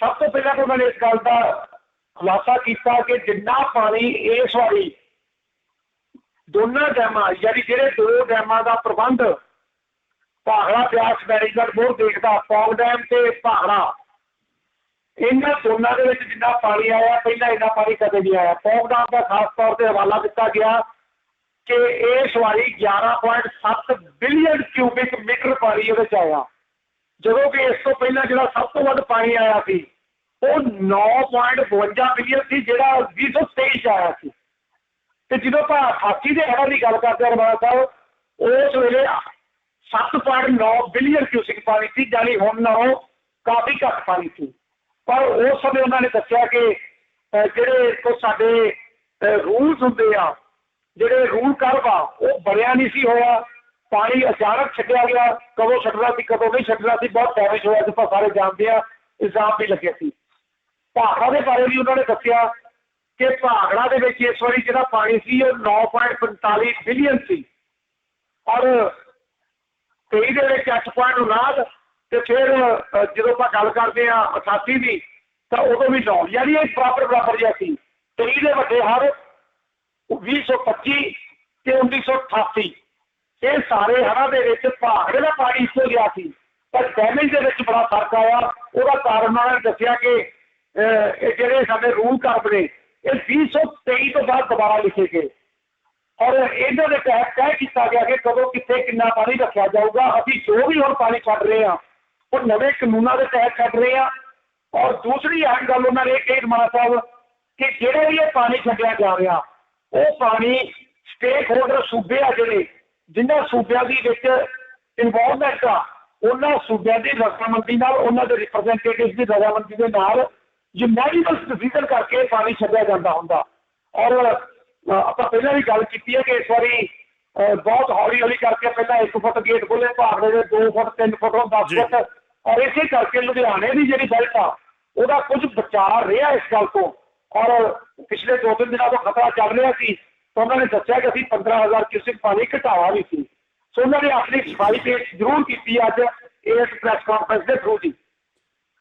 ਸਭ ਤੋਂ ਪਹਿਲਾਂ ਤਾਂ ਉਹਨਾਂ ਨੇ ਇਸ ਗੱਲ ਦਾ ਖੁਲਾਸਾ ਕੀਤਾ ਕਿ ਜਿੰਨਾ ਪਾਣੀ ਇਸ ਵਾਰੀ ਦੋਨਾਂ ਡੈਮਾਂ ਯਾਨੀ ਜਿਹੜੇ ਦੋ ਡੈਮਾਂ ਦਾ ਪ੍ਰਬੰਧ, ਭਾਖੜਾ ਬਿਆਸ ਮੈਨੇਜਮੈਂਟ ਬੋਰਡ ਦੇਖਦਾ, ਪੌਂਗ ਡੈਮ ਤੇ ਭਾਖੜਾ ਇਹਨਾਂ ਦੋਨਾਂ ਦੇ ਵਿੱਚ ਜਿੰਨਾ ਪਾਣੀ ਆਇਆ, ਪਹਿਲਾਂ ਇੰਨਾ ਪਾਣੀ ਕਦੇ ਨਹੀਂ ਆਇਆ। ਪੌਂਗ ਦਾ ਖਾਸ ਤੌਰ ਤੇ ਹਵਾਲਾ ਦਿੱਤਾ ਗਿਆ ਕਿ ਇਸ ਵਾਰੀ 11.7 ਬਿਲੀਅਨ ਕਿਊਬਿਕ ਮੀਟਰ ਪਾਣੀ ਉਹਦੇ ਚ ਆਇਆ। ਜਦੋਂ ਕਿ ਇਸ ਤੋਂ ਪਹਿਲਾਂ ਜਿਹੜਾ ਸਭ ਤੋਂ ਵੱਧ ਪਾਣੀ ਆਇਆ ਸੀ, ਉਹ 9.52 ਬਿਲੀਅਨ ਸੀ, ਜਿਹੜਾ 2023 ਚ ਆਇਆ ਸੀ। ਤੇ ਜਦੋਂ ਆਪਾਂ 88 ਦੇ ਹੜ੍ਹਾਂ ਦੀ ਗੱਲ ਕਰਦੇ ਹਾਂ ਰਮਾਨਾ ਸਾਹਿਬ ਉਸ ਵੇਲੇ 7.9 ਬਿਲੀਅਨ ਕਿਊਸਿਕ ਪਾਣੀ ਸੀ ਜਾਨੀ ਹੁਣ ਨਾਲੋਂ ਕਾਫੀ ਘੱਟ ਪਾਣੀ ਸੀ। ਪਰ ਉਸ ਸਮੇਂ ਉਹਨਾਂ ਨੇ ਦੱਸਿਆ ਕਿ ਜਿਹੜੇ ਕੋ ਸਾਡੇ ਰੂਲਸ ਹੁੰਦੇ ਆ, ਜਿਹੜੇ ਰੂਲ ਕਰਵਾ, ਉਹ ਬਣਿਆ ਨਹੀਂ ਸੀ ਹੋਇਆ। ਪਾਣੀ ਅਚਾਨਕ ਛੱਡਿਆ ਗਿਆ। ਕਦੋਂ ਛੱਡਣਾ ਸੀ, ਕਦੋਂ ਨਹੀਂ ਛੱਡਣਾ ਸੀ, ਬਹੁਤ ਡੈਮੇਜ ਹੋਇਆ ਸੀ ਜਿਵੇਂ ਸਾਰੇ ਜਾਣਦੇ ਆ, ਇਲਜ਼ਾਮ ਵੀ ਲੱਗਿਆ ਸੀ। ਭਾਖੜਾ ਦੇ ਬਾਰੇ ਵੀ ਉਹਨਾਂ ਨੇ ਦੱਸਿਆ ਕਿ ਭਾਖੜਾ ਦੇ ਵਿੱਚ ਇਸ ਵਾਰੀ ਜਿਹੜਾ ਪਾਣੀ ਸੀ, ਉਹ 9.45 ਬਿਲੀਅਨ ਸੀ। ਔਰ 23 ਦੇ ਵਿੱਚ 8.59 ਤੇ ਫਿਰ ਅ, ਜਦੋਂ ਆਪਾਂ ਗੱਲ ਕਰਦੇ ਆ 88 ਦੀ ਤਾਂ ਉਦੋਂ ਵੀ 9 ਯਾਨੀ ਇਹ ਬਰਾਬਰ ਬਰਾਬਰ ਜਿਹਾ ਸੀ। 23 ਦੇ ਵੱਡੇ ਹਰ 2025 ਤੇ 1988 ਇਹ ਸਾਰੇ ਹੜ੍ਹਾਂ ਦੇ ਵਿੱਚ ਭਾਗੜੇ ਦਾ ਪਾਣੀ ਇੱਕੋ ਜਿਹਾ ਸੀ। ਪਰ ਡੈਮੇਜ ਦੇ ਵਿੱਚ ਬੜਾ ਫ਼ਰਕ ਆਇਆ। ਉਹਦਾ ਕਾਰਨ ਉਹਨਾਂ ਨੇ ਦੱਸਿਆ ਕਿ ਅਹ, ਇਹ ਜਿਹੜੇ ਸਾਡੇ ਰੂਲ ਕਰਬ ਨੇ ਇਹ 2023 ਤੋਂ ਬਾਅਦ ਦੁਬਾਰਾ ਲਿਖੇ ਗਏ। ਔਰ ਇਹਨਾਂ ਦੇ ਤਹਿਤ ਤੈਅ ਕੀਤਾ ਗਿਆ ਕਿ ਕਦੋਂ ਕਿੱਥੇ ਕਿੰਨਾ ਪਾਣੀ ਰੱਖਿਆ ਜਾਊਗਾ। ਅਸੀਂ ਜੋ ਵੀ ਹੁਣ ਪਾਣੀ ਛੱਡ ਰਹੇ ਹਾਂ ਉਹ ਨਵੇਂ ਕਾਨੂੰਨਾਂ ਦੇ ਤਹਿਤ ਛੱਡ ਰਹੇ ਹਾਂ ਔਰ ਦੂਸਰੀ ਅਹਿਮ ਗੱਲ ਉਹਨਾਂ ਨੇ ਇਹ ਕਹੀ ਰਮਾਣਾ ਸਾਹਿਬ ਕਿ ਜਿਹੜੇ ਵੀ ਇਹ ਪਾਣੀ ਛੱਡਿਆ ਜਾ ਰਿਹਾ ਉਹ ਪਾਣੀ ਸਟੇਕ ਹੋਲਡਰ ਸੂਬੇ ਆ ਜਿਹੜੇ ਜਿਨ੍ਹਾਂ ਸੂਬਿਆਂ ਦੀ ਵਿੱਚ ਇਨਵੋਲਵਮੈਂਟ ਆ ਉਹਨਾਂ ਸੂਬਿਆਂ ਦੀ ਰਜ਼ਾਮੰਦੀ ਨਾਲ ਉਹਨਾਂ ਦੇ ਰਿਪਰੈਜ਼ੈਂਟੇਟਿਵਸ ਦੀ ਰਜ਼ਾਮੰਦੀ ਦੇ ਨਾਲ ਯੂਨੈਨਿਮਸ ਡਿਸੀਜਨ ਕਰਕੇ ਪਾਣੀ ਛੱਡਿਆ ਜਾਂਦਾ ਹੁੰਦਾ ਔਰ ਆਪਾਂ ਪਹਿਲਾਂ ਵੀ ਗੱਲ ਕੀਤੀ ਹੈ ਕਿ ਇਸ ਵਾਰੀ ਬਹੁਤ ਹੌਲੀ ਹੌਲੀ ਕਰਕੇ ਪਹਿਲਾਂ 1 ਫੁੱਟ ਗੇਟ ਖੋਲੇ ਭਾਗੜੇ ਦੇ 2 ਫੁੱਟ 3 ਫੁੱਟ 10 ਜੀ। ਫੁੱਟ ਔਰ ਇਸੇ ਕਰਕੇ ਲੁਧਿਆਣੇ ਦੀ ਜਿਹੜੀ ਬੈਲਟ ਆ, ਉਹਦਾ ਕੁਝ ਬਚਾਅ ਰਿਹਾ ਇਸ ਗੱਲ ਤੋਂ। ਔਰ ਪਿਛਲੇ ਦੋ ਤਿੰਨ ਦਿਨਾਂ ਤੋਂ ਖਤਰਾ ਚੱਲ ਰਿਹਾ ਸੀ, ਤਾਂ ਉਹਨਾਂ ਨੇ ਦੱਸਿਆ ਕਿ ਅਸੀਂ 15000 ਕਿਊਸਿਕ ਪਾਣੀ ਘਟਾਇਆ ਵੀ ਸੀ। ਸੋ ਉਹਨਾਂ ਨੇ ਆਪਣੀ ਸਫ਼ਾਈ ਪੇਸ਼ ਜ਼ਰੂਰ ਕੀਤੀ ਅੱਜ ਇਸ ਪ੍ਰੈਸ ਕਾਨਫਰੰਸ ਦੇ ਥਰੂ ਜੀ।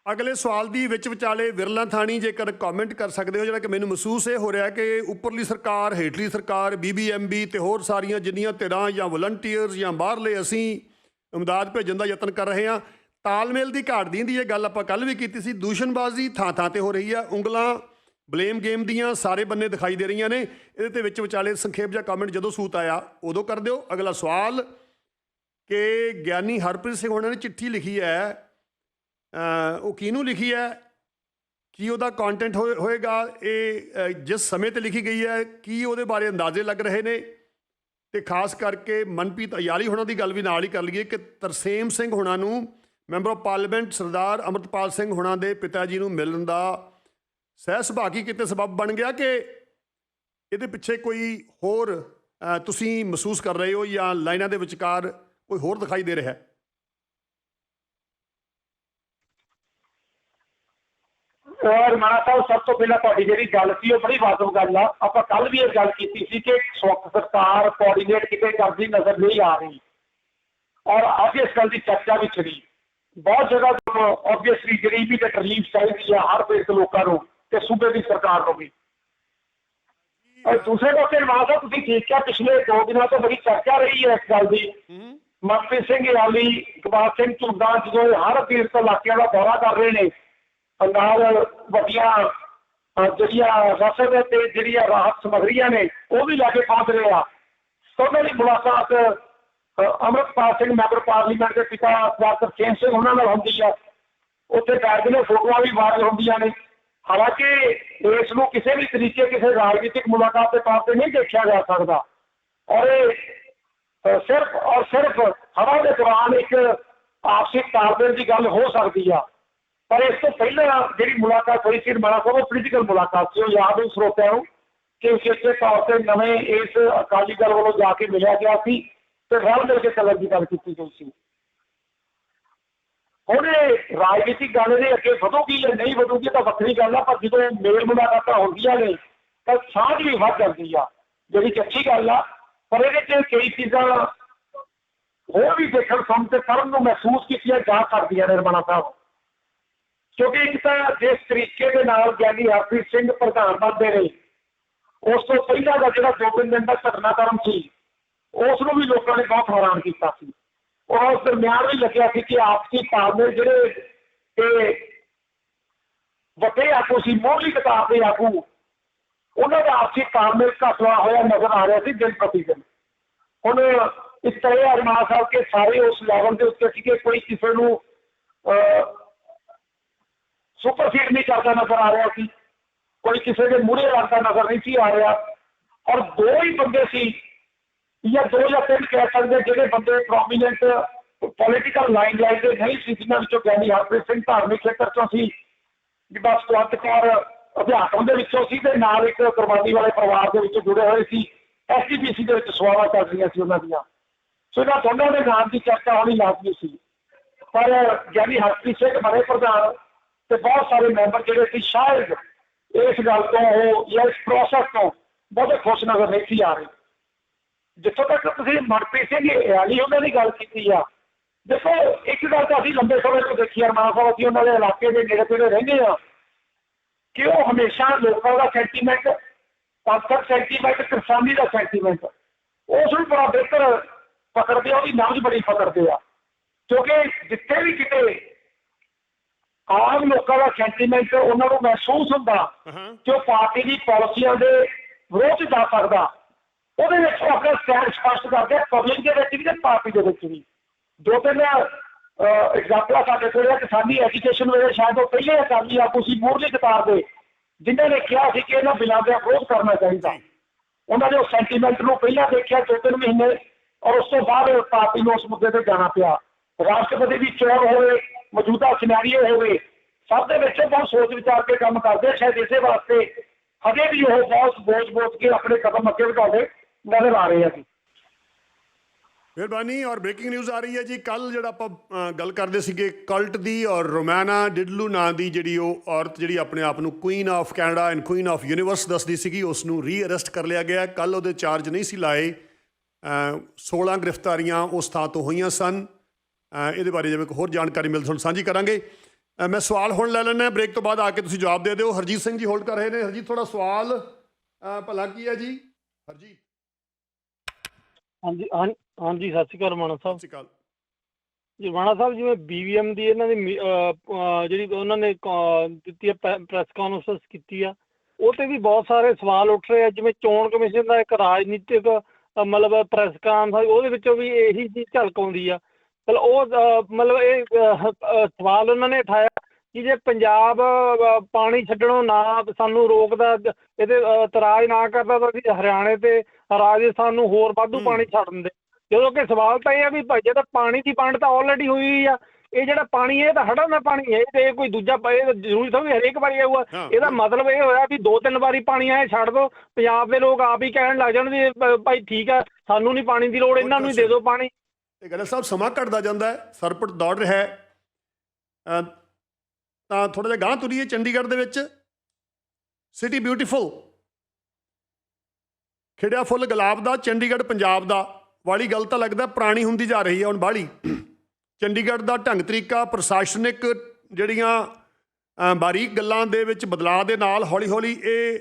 ਅਗਲੇ ਸਵਾਲ ਦੀ ਵਿੱਚ ਵਿਚਾਲੇ ਵਿਰਲਾ ਥਾਣੀ ਜੇਕਰ ਕਮੈਂਟ ਕਰ ਸਕਦੇ ਹੋ, ਜਿਹੜਾ ਕਿ ਮੈਨੂੰ ਮਹਿਸੂਸ ਇਹ ਹੋ ਰਿਹਾ ਕਿ ਉੱਪਰਲੀ ਸਰਕਾਰ, ਹੇਠਲੀ ਸਰਕਾਰ ਬੀਬੀਐਮਬੀ ਤੇ ਹੋਰ ਸਾਰੀਆਂ ਜਿੰਨੀਆਂ ਧਿਰਾਂ ਜਾਂ ਵਲੰਟੀਅਰਸ ਜਾਂ ਬਾਹਰਲੇ ਅਸੀਂ ਇਮਦਾਦ ਭੇਜਣ ਦਾ ਯਤਨ ਕਰ ਰਹੇ ਹਾਂ ਤਾਲਮੇਲ ਦੀ ਘਾਟ ਦੀ ਇਹ ਗੱਲ ਆਪਾਂ ਕੱਲ ਵੀ ਕੀਤੀ ਸੀ। ਦੂਸ਼ਣਬਾਜ਼ੀ ਥਾਂ ਥਾਂ ਤੇ ਹੋ ਰਹੀ ਆ। ਉਂਗਲਾਂ ਬਲੇਮ ਗੇਮ ਦੀਆਂ ਸਾਰੇ ਬੰਨੇ ਦਿਖਾਈ ਦੇ ਰਹੀਆਂ ਨੇ। ਇਹਦੇ ਤੇ ਵਿੱਚ ਵਿਚਾਲੇ ਸੰਖੇਪ ਜਿਹਾ ਕਮੈਂਟ ਜਦੋਂ ਸੂਤ ਆਇਆ, ਉਦੋਂ ਕਰ ਦਿਓ। ਅਗਲਾ ਸਵਾਲ, ਕਿ ਗਿਆਨੀ ਹਰਪ੍ਰੀਤ ਸਿੰਘ ਹੋਣਾ ਨੇ ਚਿੱਠੀ ਲਿਖੀ ਹੈ। ਉਹ ਕਿਹਨੂੰ ਲਿਖੀ ਹੈ? ਕੀ ਉਹਦਾ ਕੰਟੈਂਟ ਹੋਏਗਾ? ਇਹ ਜਿਸ ਸਮੇਂ ਤੇ ਲਿਖੀ ਗਈ ਹੈ, ਕੀ ਉਹਦੇ ਬਾਰੇ ਅੰਦਾਜ਼ੇ ਲੱਗ ਰਹੇ ਨੇ? ਤੇ ਖਾਸ ਕਰਕੇ ਮਨਪ੍ਰੀਤ ਅਯਾਲੀ ਹੋਣਾ ਦੀ ਗੱਲ ਵੀ ਨਾਲ ਹੀ ਕਰ ਲਈਏ ਕਿ ਤਰਸੇਮ ਸਿੰਘ ਹੋਣਾ ਨੂੰ member of parliament Sardar Amritpal Singh ਹੁਣਾਂ ਦੇ ਪਿਤਾ ਜੀ ਨੂੰ ਮਿਲਣ ਦਾ ਸਹਿ ਸੁਭਾਗੀ ਕਿਤੇ ਸਬਬ ਬਣ ਗਿਆ ਕਿ ਇਹਦੇ ਪਿੱਛੇ ਕੋਈ ਹੋਰ ਤੁਸੀਂ ਮਹਿਸੂਸ ਕਰ ਰਹੇ ਹੋ ਜਾਂ ਲਾਈਨਾਂ ਦੇ ਵਿਚਕਾਰ ਕੋਈ ਹੋਰ ਦਿਖਾਈ ਦੇ ਰਿਹਾ ਹੈ? ਔਰ ਮਾਨਾ ਸਾਹਿਬ, ਸਭ ਤੋਂ ਪਹਿਲਾਂ ਤੁਹਾਡੀ ਜਿਹੜੀ ਗੱਲ ਸੀ, ਉਹ ਬੜੀ ਵਾਜਬ ਗੱਲ ਆ। ਆਪਾਂ ਕੱਲ ਵੀ ਇਹ ਗੱਲ ਕੀਤੀ ਸੀ ਕਿ ਸਰਕਾਰ ਕੋਆਰਡੀਨੇਟ ਕਿਤੇ ਕਰਦੀ ਨਜ਼ਰ ਨਹੀਂ ਆ ਰਹੀ। ਔਰ ਅੱਜ ਇਸ ਗੱਲ ਦੀ ਚਰਚਾ ਵੀ ਛੜੀ। ਬਹੁਤ ਜਗ੍ਹਾ ਤੋਂ ਆਬਵੀਅਸਲੀ ਗਰੀਬੀ ਤੇ ਰਿਲੀਫ ਚਾਹੀਦੀ ਆ ਹਰ ਪੀੜਤ ਲੋਕਾਂ ਨੂੰ ਤੇ ਸੂਬੇ ਦੀ ਸਰਕਾਰ ਨੂੰ ਵੀ। ਔਰ ਦੂਸਰੇ ਪਾਸੇ ਸਾਹਿਬ ਤੁਸੀਂ ਠੀਕ ਕਿਹਾ ਪਿਛਲੇ ਦੋ ਦਿਨਾਂ ਤੋਂ ਬੜੀ ਚਰਚਾ ਰਹੀ ਹੈ ਇਸ ਗੱਲ ਦੀ। ਮਨਪ੍ਰੀਤ ਸਿੰਘ ਯਾਲੀ ਇਕਬਾਲ ਸਿੰਘ ਝੁੰਦਾ ਜਦੋਂ ਹਰ ਪੀੜਤ ਇਲਾਕਿਆਂ ਦਾ ਦੌਰਾ ਕਰ ਰਹੇ ਨੇ ਨਾਲ ਵੱਡੀਆਂ ਜਿਹੜੀਆਂ ਰਸਦ ਤੇ ਜਿਹੜੀਆਂ ਰਾਹਤ ਸਮਗਰੀਆਂ ਨੇ ਉਹ ਵੀ ਲੈ ਕੇ ਪਹੁੰਚ ਰਹੇ ਆ। ਉਹਨਾਂ ਦੀ ਮੁਲਾਕਾਤ ਅਹ, ਅੰਮ੍ਰਿਤਪਾਲ ਸਿੰਘ ਮੈਂਬਰ ਪਾਰਲੀਮੈਂਟ ਦੇ ਪਿਤਾ ਡਾਕਟਰ ਚੇਨ ਸਿੰਘ ਉਹਨਾਂ ਨਾਲ ਹੁੰਦੀ ਆ। ਉੱਥੇ ਬੈਠ ਨੇ ਫੋਟੋਆਂ ਵੀ ਵਾਇਰਲ ਹੁੰਦੀਆਂ ਨੇ। ਹਾਲਾਂਕਿ ਇਸ ਨੂੰ ਕਿਸੇ ਵੀ ਤਰੀਕੇ ਕਿਸੇ ਰਾਜਨੀਤਿਕ ਮੁਲਾਕਾਤ ਦੇ ਤੌਰ ਤੇ ਨਹੀਂ ਦੇਖਿਆ ਜਾ ਸਕਦਾ। ਔਰ ਇਹ ਸਿਰਫ ਔਰ ਸਿਰਫ ਹਵਾ ਦੇ ਦੌਰਾਨ ਇੱਕ ਆਪਸੀ ਤਾਲਮੇਲ ਦੀ ਗੱਲ ਹੋ ਸਕਦੀ ਆ। ਪਰ ਇਸ ਤੋਂ ਪਹਿਲਾਂ ਜਿਹੜੀ ਮੁਲਾਕਾਤ ਹੋਈ ਸੀ ਮਾਨਾ ਸਾਹਿਬ ਉਹ ਪੋਲੀਟੀਕਲ ਮੁਲਾਕਾਤ ਸੀ ਉਹ ਯਾਦ ਨੂੰ ਸਰੋਤਿਆਂ ਨੂੰ ਕਿ ਉਚੇਚੇ ਤੌਰ ਤੇ ਨਵੇਂ ਇਸ ਅਕਾਲੀ ਦਲ ਵੱਲੋਂ ਜਾ ਕੇ ਮਿਲਿਆ ਗਿਆ ਸੀ। ਤੇ ਰਲ ਮਿਲ ਕੇ ਕਲਰ ਦੀ ਗੱਲ ਕੀਤੀ ਗਈ ਸੀ। ਹੁਣ ਇਹ ਰਾਜਨੀਤਿਕ ਗੱਲ ਦੇ ਅੱਗੇ ਵਧੂਗੀ ਜਾਂ ਨਹੀਂ ਵਧੂਗੀ ਤਾਂ ਵੱਖਰੀ ਗੱਲ ਆ, ਪਰ ਜਦੋਂ ਮੇਲ ਮੁਲਾਕਾਤਾਂ ਹੁੰਦੀਆਂ ਨੇ, ਤਾਂ ਸਾਂਝ ਵੀ ਵੱਧ ਜਾਂਦੀ ਆ, ਜਿਹੜੀ ਕਿ ਗੱਲ ਆ। ਪਰ ਇਹਦੇ 'ਚ ਕਈ ਚੀਜ਼ਾਂ ਹੋਰ ਵੀ ਦੇਖਣ ਸੁਣ ਤੇ ਕਰਨ ਨੂੰ ਮਹਿਸੂਸ ਕੀਤੀਆਂ ਜਾ ਸਕਦੀਆਂ ਨੇ ਰਮਣਾ ਸਾਹਿਬ। ਕਿਉਂਕਿ ਇੱਕ ਤਾਂ ਜਿਸ ਤਰੀਕੇ ਦੇ ਨਾਲ ਗਿਆਨੀ ਹਰਪ੍ਰੀਤ ਸਿੰਘ ਪ੍ਰਧਾਨ ਬਣਦੇ ਨੇ, ਉਸ ਤੋਂ ਪਹਿਲਾਂ ਦਾ ਜਿਹੜਾ ਦੋ ਤਿੰਨ ਦਿਨ ਦਾ ਘਟਨਾਕ੍ਰਮ ਸੀ ਉਸ ਨੂੰ ਵੀ ਲੋਕਾਂ ਨੇ ਬਹੁਤ ਹੈਰਾਨ ਕੀਤਾ ਸੀ ਔਰ ਉਸ ਦਰਮਿਆਨ ਵੀ ਲੱਗਿਆ ਸੀ ਕਿ ਆਪਸੀ ਤਾਲਮੇਲ ਜਿਹੜੇ ਤੇ ਵੱਡੇ ਆਗੂ ਸੀ ਮੋਢਲੀ ਕਿਤਾਬ ਦੇ ਆਗੂ ਉਹਨਾਂ ਦਾ ਆਪਸੀ ਤਾਲਮੇਲ ਘਟਵਾ ਹੋਇਆ ਨਜ਼ਰ ਆ ਰਿਹਾ ਸੀ ਦਿਨ ਪ੍ਰਤੀ ਦਿਨ ਹੁਣ ਇਸ ਤਰ੍ਹਾਂ ਅਰਮਾਨ ਸਾਹਿਬ ਕੇ ਸਾਰੇ ਉਸ ਲੈਵਲ ਦੇ ਉੱਤੇ ਸੀ ਕਿ ਕੋਈ ਕਿਸੇ ਨੂੰ ਅਹ, ਸੁਪਰਸੀਡ ਨਹੀਂ ਕਰਦਾ ਨਜ਼ਰ ਆ ਰਿਹਾ ਸੀ ਕੋਈ ਕਿਸੇ ਦੇ ਮੂਹਰੇ ਲੱਗਦਾ ਨਜ਼ਰ ਨਹੀਂ ਸੀ ਆ ਰਿਹਾ ਔਰ ਦੋ ਹੀ ਬੰਦੇ ਸੀ ਜਾਂ ਦੋ ਜਾਂ ਤਿੰਨ ਕਹਿ ਸਕਦੇ ਜਿਹੜੇ ਬੰਦੇ ਪ੍ਰੋਮੀਨੈਂਟ ਪੋਲੀਟੀਕਲ ਲਾਈਨ ਲਾਈਨ ਦੇ ਨਹੀਂ ਸੀ, ਜਿਨ੍ਹਾਂ ਵਿੱਚੋਂ ਗਿਆਨੀ ਹਰਪ੍ਰੀਤ ਸਿੰਘ ਧਾਰਮਿਕ ਖੇਤਰ ਚੋਂ ਸੀ ਜੀ ਬਸ ਕੁਲਵੰਤ ਕੌਰ ਅਧਿਆਤਮ ਦੇ ਵਿੱਚੋਂ ਸੀ ਤੇ ਨਾਲ ਇੱਕ ਕੁਰਬਾਨੀ ਵਾਲੇ ਪਰਿਵਾਰ ਦੇ ਵਿੱਚ ਜੁੜੇ ਹੋਏ ਸੀ ਐਸਜੀਪੀਸੀ ਦੇ ਵਿੱਚ ਸਵਾਲਾਂ ਚੱਲ ਰਹੀਆਂ ਸੀ ਉਹਨਾਂ ਦੀਆਂ। ਸੋ ਇਹਨਾਂ ਦੋਨਾਂ ਦੇ ਨਾਮ ਦੀ ਚਰਚਾ ਹੋਣੀ ਲਾਜ਼ਮੀ ਸੀ। ਪਰ ਗਿਆਨੀ ਹਰਪ੍ਰੀਤ ਸਿੰਘ ਬਣੇ ਪ੍ਰਧਾਨ ਤੇ ਬਹੁਤ ਸਾਰੇ ਮੈਂਬਰ ਜਿਹੜੇ ਸੀ, ਸ਼ਾਇਦ ਇਸ ਗੱਲ ਤੋਂ ਉਹ ਜਾਂ ਇਸ ਪ੍ਰੋਸੈਸ ਤੋਂ ਬਹੁਤ ਖੁਸ਼ ਨਜ਼ਰ ਨਹੀਂ ਸੀ ਆ ਰਹੇ। ਜਿੱਥੋਂ ਤੱਕ ਤੁਸੀਂ ਮਨਪ੍ਰੀਤ ਸਿੰਘ ਇਆਲੀ ਉਹਨਾਂ ਦੀ ਗੱਲ ਕੀਤੀ ਆ। ਦੇਖੋ ਇੱਕ ਗੱਲ ਤਾਂ ਅਸੀਂ ਲੰਬੇ ਸਮੇਂ ਤੋਂ ਦੇਖੀ ਆ ਮਾਨ ਸਾਹਿਬ ਅਸੀਂ ਉਹਨਾਂ ਦੇ ਇਲਾਕੇ ਦੇ ਨੇੜੇ ਤੇੜੇ ਰਹਿੰਦੇ ਆ। ਕਿ ਉਹ ਹਮੇਸ਼ਾ ਲੋਕਾਂ ਦਾ ਸੈਂਟੀਮੈਂਟ ਪੰਥਕ ਸੈਂਟੀਮੈਂਟ ਕਿਸਾਨੀ ਦਾ ਸੈਂਟੀਮੈਂਟ ਉਸ ਨੂੰ ਬੜਾ ਬਿਹਤਰ ਪਕੜਦੇ ਆ ਉਹਦੀ ਨਬਜ਼ ਬੜੀ ਪਕੜਦੇ ਆ। ਕਿਉਂਕਿ ਜਿੱਥੇ ਵੀ ਕਿਤੇ ਆਮ ਲੋਕਾਂ ਦਾ ਸੈਂਟੀਮੈਂਟ ਉਹਨਾਂ ਨੂੰ ਮਹਿਸੂਸ ਹੁੰਦਾ ਕਿ ਉਹ ਪਾਰਟੀ ਦੀ ਪਾਲਿਸੀਆਂ ਦੇ ਵਿਰੋਧ 'ਚ ਜਾ ਸਕਦਾ। ਉਹਦੇ ਵਿੱਚ ਉਹ ਆਪਣਾ ਸਟੈਂਡ ਸਪਸ਼ਟ ਕਰਦੇ ਪਬਲਿਕ ਦੇ ਵਿੱਚ ਵੀ ਤੇ ਪਾਰਟੀ ਦੇ ਵਿੱਚ ਵੀ। ਦੋ ਤਿੰਨ ਐਗਜ਼ਾਮਪਲਾਂ ਸਾਡੇ ਕੋਲ ਹੈ ਕਿਸਾਨੀ ਐਜੂਕੇਸ਼ਨ ਵੇਲੇ ਸ਼ਾਇਦ ਉਹ ਪਹਿਲੇ ਅਕਾਲੀ ਆਗੂ ਸੀ ਮੂਰਲੀ ਕਤਾਰ ਦੇ ਜਿਨ੍ਹਾਂ ਨੇ ਕਿਹਾ ਸੀ ਕਿ ਇਹਨਾਂ ਬਿੱਲਾਂ ਦਾ ਵਿਰੋਧ ਕਰਨਾ ਚਾਹੀਦਾ। ਉਹਨਾਂ ਨੇ ਉਹ ਸੈਂਟੀਮੈਂਟ ਨੂੰ ਪਹਿਲਾਂ ਦੇਖਿਆ ਦੋ ਤਿੰਨ ਮਹੀਨੇ ਔਰ ਉਸ ਤੋਂ ਬਾਅਦ ਪਾਰਟੀ ਨੂੰ ਉਸ ਮੁੱਦੇ ਤੇ ਜਾਣਾ ਪਿਆ। ਰਾਸ਼ਟਰਪਤੀ ਦੀ ਚੋਣ ਹੋਵੇ ਮੌਜੂਦਾ ਸਿਨੈਰੀਓ ਹੋਵੇ ਸਭ ਦੇ ਵਿੱਚ ਉਹ ਬਹੁਤ ਸੋਚ ਵਿਚਾਰ ਕੇ ਕੰਮ ਕਰਦੇ ਆ। ਸ਼ਾਇਦ ਇਸੇ ਵਾਸਤੇ ਹਜੇ ਵੀ ਉਹ ਬਹੁਤ ਬੋਝ-ਬੋਝ ਕੇ ਆਪਣੇ ਕਦਮ ਅੱਗੇ ਵਧਾਉਂਦੇ। ਨਜ਼ਰ ਆ ਰਹੇ ਆ ਜੀ ਮਿਹਰਬਾਨੀ ਔਰ ਬ੍ਰੇਕਿੰਗ ਨਿਊਜ਼ ਆ ਰਹੀ ਹੈ ਜੀ। ਕੱਲ ਜਿਹੜਾ ਆਪਾਂ ਗੱਲ ਕਰਦੇ ਸੀਗੇ ਕਲਟ ਦੀ ਔਰ ਰੋਮਾਨਾ ਡਿਡਲੂ ਨਾਂ ਦੀ ਜਿਹੜੀ ਉਹ ਔਰਤ ਜਿਹੜੀ ਆਪਣੇ ਆਪ ਨੂੰ queen of Canada and queen of universe ਦੱਸਦੀ ਸੀਗੀ ਉਸ ਨੂੰ ਰੀ ਕਰ ਲਿਆ ਗਿਆ। ਕੱਲ ਉਹਦੇ ਚਾਰਜ ਨਹੀਂ ਸੀ ਲਾਏ। ਅ, 16 ਗ੍ਰਿਫਤਾਰੀਆਂ ਉਸ ਥਾਂ ਤੋਂ ਹੋਈਆਂ ਸਨ। ਇਹਦੇ ਬਾਰੇ ਜਿਵੇਂ ਕੋਈ ਹੋਰ ਜਾਣਕਾਰੀ ਮਿਲ ਤੁਹਾਨੂੰ ਸਾਂਝੀ ਕਰਾਂਗੇ। ਮੈਂ ਸਵਾਲ ਹੁਣ ਲੈ ਲੈਣਾ ਬ੍ਰੇਕ ਤੋਂ ਬਾਅਦ ਆ ਕੇ ਤੁਸੀਂ ਜਵਾਬ ਦੇ ਦਿਓ। ਹਰਜੀਤ ਸਿੰਘ ਜੀ ਹੋਲਡ ਕਰ ਰਹੇ ਨੇ। ਹਰਜੀਤ ਤੁਹਾਡਾ ਸਵਾਲ ਭਲਾ ਕੀ ਹੈ ਜੀ? ਹਰਜੀਤ। ਹਾਂਜੀ ਹਾਂ- ਹਾਂਜੀ ਸਤਿ ਸ਼੍ਰੀ ਅਕਾਲ ਮਾਨਾ ਸਾਹਿਬ। ਸਤਿ ਸ਼੍ਰੀ ਅਕਾਲ। ਜੀ ਮਾਨਾ ਸਾਹਿਬ ਜਿਵੇਂ ਬੀਵੀਐਮ ਦੀ ਇਹਨਾਂ ਦੀ ਮੀ- ਅਹ, ਅਹ, ਜਿਹੜੀ ਉਹਨਾਂ ਨੇ ਕ- ਦਿੱਤੀ ਹੈ ਪ੍ਰੈਸ ਕਾਨਫਰੰਸ ਕੀਤੀ ਆ ਉਹ ਤੇ ਵੀ ਬਹੁਤ ਸਾਰੇ ਸਵਾਲ ਉੱਠ ਰਹੇ ਆ ਜਿਵੇਂ ਚੋਣ ਕਮਿਸ਼ਨ ਦਾ ਇੱਕ ਰਾਜਨੀਤਿਕ ਅਹ, ਮਤਲਬ ਪ੍ਰੈਸ ਕਾਨਫਰੰਸ ਉਹਦੇ ਵਿੱਚੋਂ ਵੀ ਇਹੀ ਚੀਜ਼ ਝਲਕ ਆਉਂਦੀ ਆ। ਚਲ ਉਹ ਅਹ, ਮਤਲਬ ਇਹ ਅਹ, ਅਹ, ਸਵਾਲ ਉਹਨਾਂ ਨੇ ਉਠਾਇਆ ਕਿ ਜੇ ਪੰਜਾਬ ਅਹ, ਪਾਣੀ ਛੱਡਣੋਂ ਨਾ ਸਾਨੂੰ ਰੋਕਦਾ ਇਹਦੇ ਅਹ, ਇਤਰਾਜ਼ ਨਾ ਕਰਦਾ ਤਾਂ ਅਸੀਂ ਹਰਿਆਣੇ ਤੇ ਰਾਜਸਥਾਨ ਨੂੰ ਹੋਰ ਵਾਧੂ। ਪਾਣੀ ਛੱਡ ਦਿੰਦੇ। ਜਦੋਂ ਕਿ ਸਵਾਲ ਤਾਂ ਇਹ ਆ ਵੀ ਭਾਈ ਜੇ ਤਾਂ ਪਾਣੀ ਦੀ ਵੰਡ ਤਾਂ ਆਲਰੇਡੀ ਹੋਈ ਹੋਈ ਆ ਇਹ ਜਿਹੜਾ ਪਾਣੀ ਇਹ ਤਾਂ ਹੜਾਂ ਦਾ ਪਾਣੀ ਹੈ ਇਹ ਤੇ ਕੋਈ ਦੂਜਾ ਇਹ ਤਾਂ ਜ਼ਰੂਰੀ ਤਾਂ ਵੀ ਹਰੇਕ ਵਾਰੀ ਆਊਗਾ। ਇਹਦਾ ਮਤਲਬ ਇਹ ਹੋਇਆ ਵੀ ਦੋ ਤਿੰਨ ਵਾਰੀ ਪਾਣੀ ਆਏ ਛੱਡ ਦਿਓ ਪੰਜਾਬ ਦੇ ਲੋਕ ਆਪ ਹੀ ਕਹਿਣ ਲੱਗ ਜਾਣ ਵੀ ਭਾਈ ਠੀਕ ਆ ਸਾਨੂੰ ਨਹੀਂ ਪਾਣੀ ਦੀ ਲੋੜ ਇਹਨਾਂ ਨੂੰ ਹੀ ਦੇ ਦਿਓ ਪਾਣੀ। ਤੇ ਗੱਲ ਸਾਹਿਬ ਸਮਾਂ ਘਟਦਾ ਜਾਂਦਾ ਹੈ ਸਰਪਟ ਦੌੜ ਰਿਹਾ ਹੈ। ਅਹ ਤਾਂ ਥੋੜਾ ਜਿਹਾ ਗਾਂ ਤੁਰੀਏ ਚੰਡੀਗੜ੍ਹ ਦੇ ਵਿੱਚ। ਸਿਟੀ ਬਿਊਟੀਫੁਲ ਖਿੜਿਆ ਫੁੱਲ ਗੁਲਾਬ ਦਾ, ਚੰਡੀਗੜ੍ਹ ਪੰਜਾਬ ਦਾ। ਵਾਲੀ ਗੱਲ ਤਾਂ ਲੱਗਦਾ ਪੁਰਾਣੀ ਹੁੰਦੀ ਜਾ ਰਹੀ ਹੈ ਹੁਣ ਬਾਹਲੀ ਚੰਡੀਗੜ੍ਹ ਦਾ ਢੰਗ ਤਰੀਕਾ ਪ੍ਰਸ਼ਾਸਨਿਕ ਜਿਹੜੀਆਂ ਬਾਰੀਕ ਗੱਲਾਂ ਦੇ ਵਿੱਚ ਬਦਲਾਅ ਦੇ ਨਾਲ ਹੌਲੀ-ਹੌਲੀ ਇਹ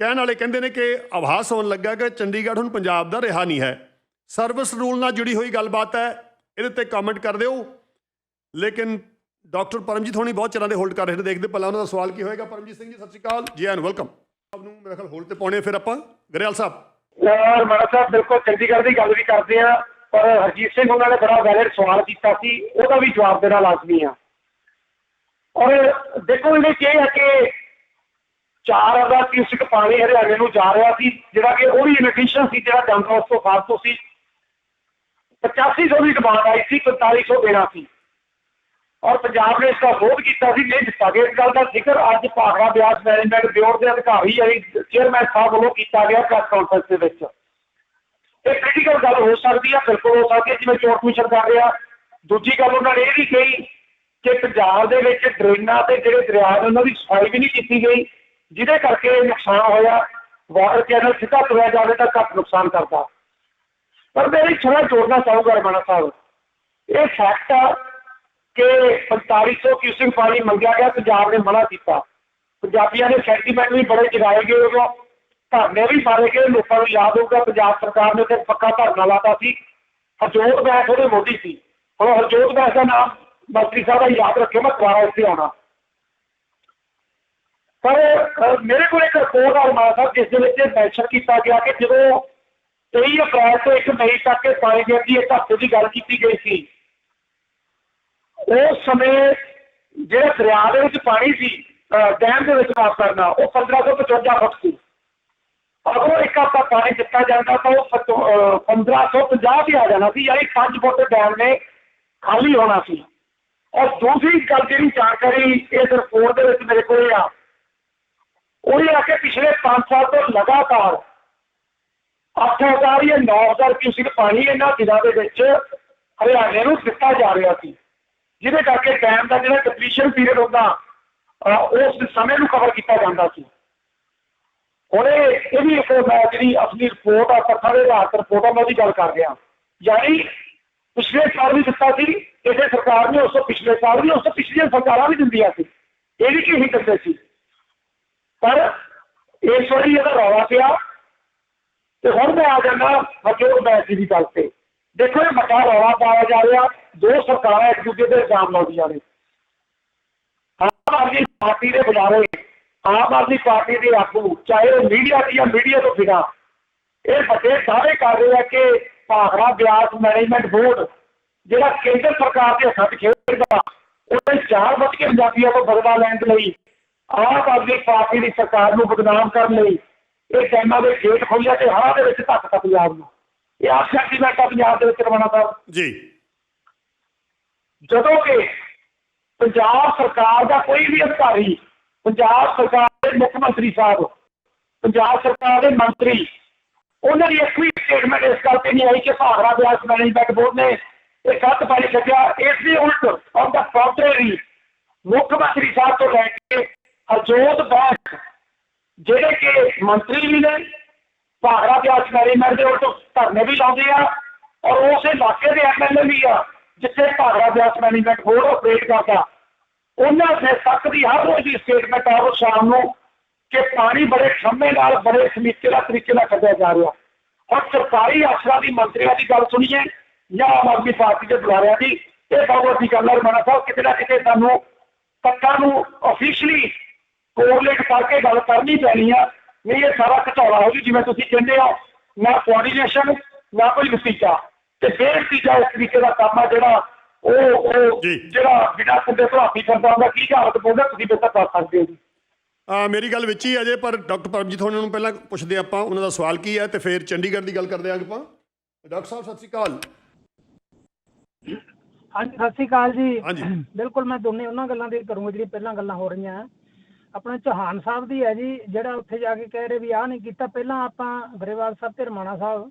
ਕਹਿਣ ਵਾਲੇ ਕਹਿੰਦੇ ਨੇ ਕਿ ਆਭਾਸ ਹੋਣ ਲੱਗਾ ਕਿ ਚੰਡੀਗੜ੍ਹ ਹੁਣ ਪੰਜਾਬ ਦਾ ਰਿਹਾ ਨਹੀਂ ਹੈ। ਸਰਵਿਸ ਰੂਲ ਨਾਲ ਜੁੜੀ ਹੋਈ ਗੱਲਬਾਤ ਹੈ, ਇਹਦੇ ਤੇ ਕਮੈਂਟ ਕਰ ਦਿਓ। ਲੇਕਿਨ ਡਾਕਟਰ ਪਰਮਜੀਤ ਹੋਣੀ ਬਹੁਤ ਚਿਰਾਂ ਦੇ ਹੋਲਡ ਕਰ ਰਹੇ ਨੇ, ਦੇਖਦੇ ਪਹਿਲਾਂ ਉਹਨਾਂ ਦਾ ਸਵਾਲ ਕੀ ਹੋਏਗਾ। ਪਰਮਜੀਤ ਸਿੰਘ ਜੀ, ਸਤਿ ਸ਼੍ਰੀ ਅਕਾਲ। ਜੀ ਐਨ ਵੈਲਕਮ। ਆਪ ਨੂੰ ਮੇਰੇ ਖਿਆਲ ਹੋਲਡ ਤੇ ਪਾਉਣੇ ਫਿਰ ਆਪਾਂ ਗਰੇਵਾਲ ਸਾਹਿਬ। ਔਰ ਮਾੜਾ ਸਾਹਿਬ, ਬਿਲਕੁਲ ਚੰਡੀਗੜ੍ਹ ਦੀ ਗੱਲ ਵੀ ਕਰਦੇ ਆ, ਪਰ ਹਰਜੀਤ ਸਿੰਘ ਉਹਨਾਂ ਨੇ ਬੜਾ ਵੈਲਿਡ ਸਵਾਲ ਕੀਤਾ ਸੀ, ਉਹਦਾ ਵੀ ਜਵਾਬ ਦੇਣਾ ਲਾਜ਼ਮੀ ਆ। ਔਰ ਦੇਖੋ ਇਹਨੇ ਕੀ ਹੈ ਕਿ 4000 ਕਿਊਸਿਕ ਪਾਣੀ ਹਰਿਆਣੇ ਨੂੰ ਜਾ ਰਿਹਾ ਸੀ, ਜਿਹੜਾ ਕਿ ਉਹ ਵੀ ਇਨਫੀਸ਼ੀਐਂਟ ਸੀ, ਜਿਹੜਾ ਜੰਤਰ ਉਸ ਤੋਂ ਫਾਲਤੂ ਸੀ। 8500 ਦੀ ਡਿਮਾਂਡ ਆਈ ਸੀ 4500 ਦੇਣਾ ਸੀ। ਔਰ ਪੰਜਾਬ ਨੇ ਇਸ ਦਾ ਵਿਰੋਧ ਕੀਤਾ ਸੀ, ਨਹੀਂ ਦਿੱਤਾ ਗਿਆ। ਇਸ ਗੱਲ ਦਾ ਜ਼ਿਕਰ ਅੱਜ ਭਾਖੜਾ ਬਿਆਸ ਮੈਨੇਜਮੈਂਟ ਬਿਊਰੋ ਦੇ ਅਧਿਕਾਰੀ ਯਾਨੀ ਚੇਅਰਮੈਨ ਸਾਹਿਬ ਵੱਲੋਂ ਕੀਤਾ ਗਿਆ ਪ੍ਰੈਸ ਕਾਨਫਰੰਸ ਦੇ ਵਿੱਚ। ਇਹ ਕ੍ਰਿਟੀਕਲ ਗੱਲ ਹੋ ਸਕਦੀ ਹੈ ਬਿਲਕੁਲ ਹੋ ਸਕਦੀ ਹੈ ਜਿਵੇਂ ਚੋਣ ਕਮਿਸ਼ਨ ਕਰ ਰਿਹਾ। ਦੂਜੀ ਗੱਲ ਉਹਨਾਂ ਨੇ ਇਹ ਵੀ ਕਹੀ ਕਿ ਪੰਜਾਬ ਦੇ ਵਿੱਚ ਡਰੇਨਾਂ ਤੇ ਜਿਹੜੇ ਦਰਿਆ ਨੇ, ਉਹਨਾਂ ਦੀ ਸਫ਼ਾਈ ਵੀ ਨਹੀਂ ਕੀਤੀ ਗਈ, ਜਿਹਦੇ ਕਰਕੇ ਨੁਕਸਾਨ ਹੋਇਆ। ਵਾਟਰ ਚੈਨਲ ਸਿੱਧਾ ਤੁਰਿਆ ਜਾਵੇ ਤਾਂ ਘੱਟ ਨੁਕਸਾਨ ਕਰਦਾ। ਪਰ ਮੈਂ ਇਹ ਜੋੜਨਾ ਚਾਹੂੰਗਾ ਰਮਣਾ ਸਾਹਿਬ, ਇਹ ਫੈਕਟ ਆ ਕਿ 4500 ਕਿਊਸਿਕ ਪਾਣੀ ਮੰਗਿਆ ਗਿਆ ਪੰਜਾਬ ਨੇ ਮਨਾ ਕੀਤਾ ਪੰਜਾਬੀਆਂ ਦੇ ਸੈਂਟੀਮੈਂਟ ਵੀ ਬੜੇ ਜਗਾਏ ਗਏ ਉਦੋਂ ਧਰਨੇ ਵੀ ਮਾਰੇ ਗਏ ਲੋਕਾਂ ਨੂੰ ਯਾਦ ਹੋਊਗਾ ਪੰਜਾਬ ਸਰਕਾਰ ਨੇ ਤੇ ਪੱਕਾ ਧਰਨਾ ਲਾਤਾ ਸੀ ਹਰਜੋਤ ਬੈਸ ਉਹਦੇ ਮੋਢੀ ਸੀ ਹੁਣ ਹਰਜੋਤ ਬੈਸ ਦਾ ਨਾਮ ਮੰਤਰੀ ਸਾਹਿਬ ਦਾ ਯਾਦ ਰੱਖਿਓ ਮੈਂ ਦੁਬਾਰਾ ਇੱਥੇ ਆਉਣਾ ਪਰ ਅਹ, ਮੇਰੇ ਕੋਲ ਇੱਕ ਰਿਪੋਰਟ ਆ ਰਮਾਨ ਸਾਹਿਬ ਜਿਸ ਦੇ ਵਿੱਚ ਇਹ ਮੈਂਸ਼ਨ ਕੀਤਾ ਗਿਆ ਕਿ ਜਦੋਂ 23 ਅਪ੍ਰੈਲ ਤੋਂ 1 ਮਈ ਤੱਕ ਇਹ ਪਾਣੀ ਦੇ ਦੀ ਇੱਕ ਹਫ਼ਤੇ ਦੀ ਗੱਲ ਕੀਤੀ ਗਈ ਸੀ ਉਸ ਸਮੇਂ ਜਿਹੜਾ ਦਰਿਆ ਦੇ ਵਿੱਚ ਪਾਣੀ ਸੀ ਅਹ, ਡੈਮ ਦੇ ਵਿੱਚ ਮਾਫ ਕਰਨਾ ਉਹ 1555 ਫੁੱਟ ਸੀ। ਅਗਰ ਇੱਕ ਹਫ਼ਤਾ ਪਾਣੀ ਦਿੱਤਾ ਜਾਂਦਾ ਤਾਂ ਉਹ ਸੱਤੋ- ਅਹ 1550 ਤੇ ਆ ਜਾਣਾ ਸੀ ਯਾਨੀ 5 ਫੁੱਟ ਡੈਮ ਨੇ ਖਾਲੀ ਹੋਣਾ ਸੀ। ਔਰ ਦੂਸਰੀ ਗੱਲ ਜਿਹੜੀ ਜਾਣਕਾਰੀ ਇਸ ਰਿਪੋਰਟ ਦੇ ਵਿੱਚ ਮੇਰੇ ਕੋਲ ਆ ਉਹ ਇਹ ਆ ਕਿ ਪਿਛਲੇ 5 ਸਾਲ ਤੋਂ ਲਗਾਤਾਰ 8000 ਜਾਂ 9000 ਕਿਊਸਿਕ ਪਾਣੀ ਇਹਨਾਂ ਦਿਨਾਂ ਦੇ ਵਿੱਚ ਹਰਿਆਣੇ ਨੂੰ ਦਿੱਤਾ ਜਾ ਰਿਹਾ ਸੀ। ਜਿਹਦੇ ਕਰਕੇ ਡੈਮ ਦਾ ਜਿਹੜਾ ਡਿਪਲੀਸ਼ਨ ਪੀਰੀਅਡ ਹੁੰਦਾ ਉਸ ਸਮੇਂ ਨੂੰ ਕਵਰ ਕੀਤਾ ਜਾਂਦਾ ਸੀ। ਹੁਣ ਇਹ ਵੀ ਇੱਕ ਜਿਹੜੀ ਅਸਲੀ ਰਿਪੋਰਟ ਆ ਤੱਥਾਂ ਦੇ ਆਧਾਰ ਤੇ ਰਿਪੋਰਟ ਆ, ਮੈਂ ਉਹਦੀ ਗੱਲ ਕਰ ਰਿਹਾ। ਯਾਨੀ ਪਿਛਲੇ ਸਾਲ ਵੀ ਦਿੱਤਾ ਸੀ ਇਸੇ ਸਰਕਾਰ ਨੇ ਉਸ ਤੋਂ ਪਿਛਲੇ ਸਾਲ ਵੀ, ਉਸ ਤੋਂ ਪਿਛਲੀਆਂ ਸਰਕਾਰਾਂ ਵੀ ਦਿੰਦੀਆਂ ਸੀ। ਇਹ ਵੀ ਕੀ ਹੀ ਕਰਦੇ ਸੀ। ਪਰ ਇਸ ਵਾਰੀ ਇਹਦਾ ਰੌਲਾ ਪਿਆ। ਤੇ ਹੁਣ ਮੈਂ ਆ ਜਾਂਦਾ ਹਜੂਰ ਬੈਂਕ ਦੀ ਗੱਲ ਤੇ। ਦੇਖੋ ਇਹ ਵੱਡਾ ਰੌਲਾ ਪਾਇਆ ਜਾ ਰਿਹਾ, ਦੋ ਸਰਕਾਰਾਂ ਇੱਕ ਦੂਜੇ ਦੇ ਇਲਜ਼ਾਮ ਲਾਉਂਦੀਆਂ ਨੇ। ਆਮ ਆਦਮੀ ਪਾਰਟੀ ਦੇ ਬੁਲਾਰੇ, ਆਮ ਆਦਮੀ ਪਾਰਟੀ ਦੇ ਆਗੂ, ਚਾਹੇ ਉਹ ਮੀਡੀਆ ਦੀ ਜਾਂ ਮੀਡੀਆ ਤੋਂ ਬਿਨਾਂ, ਇਹ ਵੱਡੇ ਦਾਅਵੇ ਕਰ ਰਹੇ ਆ ਕਿ ਭਾਖੜਾ ਬਿਆਸ ਮੈਨੇਜਮੈਂਟ ਬੋਰਡ, ਜਿਹੜਾ ਕੇਂਦਰ ਸਰਕਾਰ ਦੇ ਹੱਥ ਖੇਡਦਾ ਉਹਨੇ ਚਾਰ ਵੱਜ ਕੇ ਪੰਜਾਬੀਆਂ ਤੋਂ ਬਦਲਾ ਲੈਣ ਦੇ ਲਈ, ਆਮ ਆਦਮੀ ਪਾਰਟੀ ਦੀ ਸਰਕਾਰ ਨੂੰ ਬਦਨਾਮ ਕਰਨ ਲਈ, ਇਹ ਡੈਮਾਂ ਦੇ ਗੇਟ ਖੋਲ੍ਹਿਆ ਤੇ ਹੜ੍ਹਾਂ ਦੇ ਵਿੱਚ ਧੱਕਤਾ ਪੰਜਾਬ ਨੂੰ ਆਪ ਸੈਂਟੀਮੈਂਟ ਆ ਪੰਜਾਬ ਦੇ ਵਿੱਚ ਰਵਾਨਾ ਸਾਹਿਬ ਜੀ। ਜਦੋਂ ਕਿ ਪੰਜਾਬ ਸਰਕਾਰ ਦਾ ਕੋਈ ਵੀ ਅਧਿਕਾਰੀ ਪੰਜਾਬ ਸਰਕਾਰ ਦੇ ਮੁੱਖ ਮੰਤਰੀ ਸਾਹਿਬ ਪੰਜਾਬ ਸਰਕਾਰ ਦੇ ਮੰਤਰੀ ਉਹਨਾਂ ਦੀ ਇੱਕ ਵੀ ਸਟੇਟਮੈਂਟ ਇਸ ਗੱਲ ਤੇ ਨਹੀਂ ਆਈ ਕਿ ਭਾਗਰਾ ਵਿਆਸ ਮੈਨੇਜਮੈਂਟ ਬੋਰਡ ਨੇ ਇਹ ਸੱਤ ਪਾਣੀ ਛੱਡਿਆ ਇਸ ਦੀ ਉਲਟ ਔਨ ਦਾ ਕੰਟਰਰੀ ਮੁੱਖ ਮੰਤਰੀ ਸਾਹਿਬ ਤੋਂ ਲੈ ਕੇ ਹਰਜੋਤ ਬੈਂਸ ਜਿਹੜੇ ਕਿ ਮੰਤਰੀ ਵੀ ਨੇ ਭਾਗਰਾ ਵਿਆਸ ਮੈਨੇਜਮੈਂਟ ਦੇ ਉੱਤੇ ਧਰਨੇ ਵੀ ਲਾਉਂਦੇ ਆ ਔਰ ਉਸ ਇਲਾਕੇ ਦੇ ਐਮਐਲਏ ਵੀ ਆ, ਜਿੱਥੇ Bhakra Beas management board operate ਕਰਦਾ। ਉਹਨਾਂ ਦੇ ਤੱਕ ਦੀ ਹਰ ਰੋਜ਼ ਦੀ ਸਟੇਟਮੈਂਟ ਆ ਉਹ ਸ਼ਾਮ ਨੂੰ ਕਿ ਪਾਣੀ ਬੜੇ ਖੰਮੇ ਨਾਲ, ਬੜੇ ਸਮੀਕੇ ਦਾ ਤਰੀਕੇ ਨਾਲ ਕੱਢਿਆ ਜਾ ਰਿਹਾ। ਔਰ ਸਰਕਾਰੀ ਅਫਸਰਾਂ ਦੀ, ਮੰਤਰੀਆਂ ਦੀ ਗੱਲ ਸੁਣੀਏ ਜਾਂ ਆਮ ਆਦਮੀ ਪਾਰਟੀ ਦੇ ਬੁਲਾਰਿਆਂ ਦੀ, ਇਹ ਬਹੁਤ ਵੱਡੀ ਗੱਲ ਹੈ ਰਮਣਾ ਸਾਹਿਬ, ਕਿਤੇ ਨਾ ਕਿਤੇ ਸਾਨੂੰ ਤੱਕਾਂ ਨੂੰ ਅਫੀਸ਼ੀਅਲੀ ਕੋਰਲੇਟ ਕਰਕੇ ਗੱਲ ਕਰਨੀ ਪੈਣੀ ਆ। ਨਹੀਂ ਇਹ ਸਾਰਾ ਘਟਾਲਾ ਹੋ ਜੂ ਜਿਵੇਂ ਤੁਸੀਂ ਕਹਿੰਦੇ ਹੋ ਨਾ ਕੋਆਰਡੀਨੇਸ਼ਨ ਨਾ ਕੋਈ ਨਤੀਜਾ ਤੇ ਬੇਨਤੀਜਾ ਇਸ ਤਰੀਕੇ ਦਾ ਕੰਮ ਆ ਜਿਹੜਾ ਉਹ ਉਹ। ਜਿਹੜਾ ਬਿਨਾਂ ਕੁੰਡੇ ਭਰਾਪੀ ਕਰਦਾ ਹੁੰਦਾ ਕੀ ਹਾਲਤ ਬੋਲਦਾ ਤੁਸੀਂ ਬਿਹਤਰ ਕਰ ਸਕਦੇ ਹੋ ਜੀ। ਆ ਮੇਰੀ ਗੱਲ ਵਿੱਚ ਹੀ ਅਜੇ ਪਰ ਡਾਕਟਰ ਪਰਮਜੀਤ ਹੋਣਾ ਨੂੰ ਪਹਿਲਾਂ ਪੁੱਛਦੇ ਆਪਾਂ ਉਹਨਾਂ ਦਾ ਸਵਾਲ ਕੀ ਹੈ ਤੇ ਫਿਰ ਚੰਡੀਗੜ੍ਹ ਦੀ ਗੱਲ ਕਰਦੇ ਆਂ ਆਪਾਂ। ਡਾਕਟਰ ਸਾਹਿਬ ਸਤਿ ਸ਼੍ਰੀ ਅਕਾਲ। ਹਾਂਜੀ ਸਤਿ ਸ਼੍ਰੀ ਅਕਾਲ ਜੀ। ਹਾਂਜੀ। ਬਿਲਕੁਲ ਮੈਂ ਦੋਨੇ ਉਹਨਾਂ ਗੱਲਾਂ ਦੀ ਕਰੂੰਗਾ ਜਿਹੜੀ ਪਹਿਲਾਂ ਗੱਲਾਂ ਹੋ ਰਹੀਆਂ। ਆਪਣਾ ਚੌਹਾਨ ਸਾਹਿਬ ਦੀ ਹੈ ਜੀ ਜਿਹੜਾ ਉੱਥੇ ਜਾ ਕੇ ਕਹਿ ਰਹੇ ਵੀ ਆਹ ਨਹੀਂ ਕੀਤਾ ਪਹਿਲਾਂ ਆਪਾਂ ਗਰੇਵਾਲ ਸਾਹਿਬ ਤੇ ਰਮਾਣਾ ਸਾਹਿਬ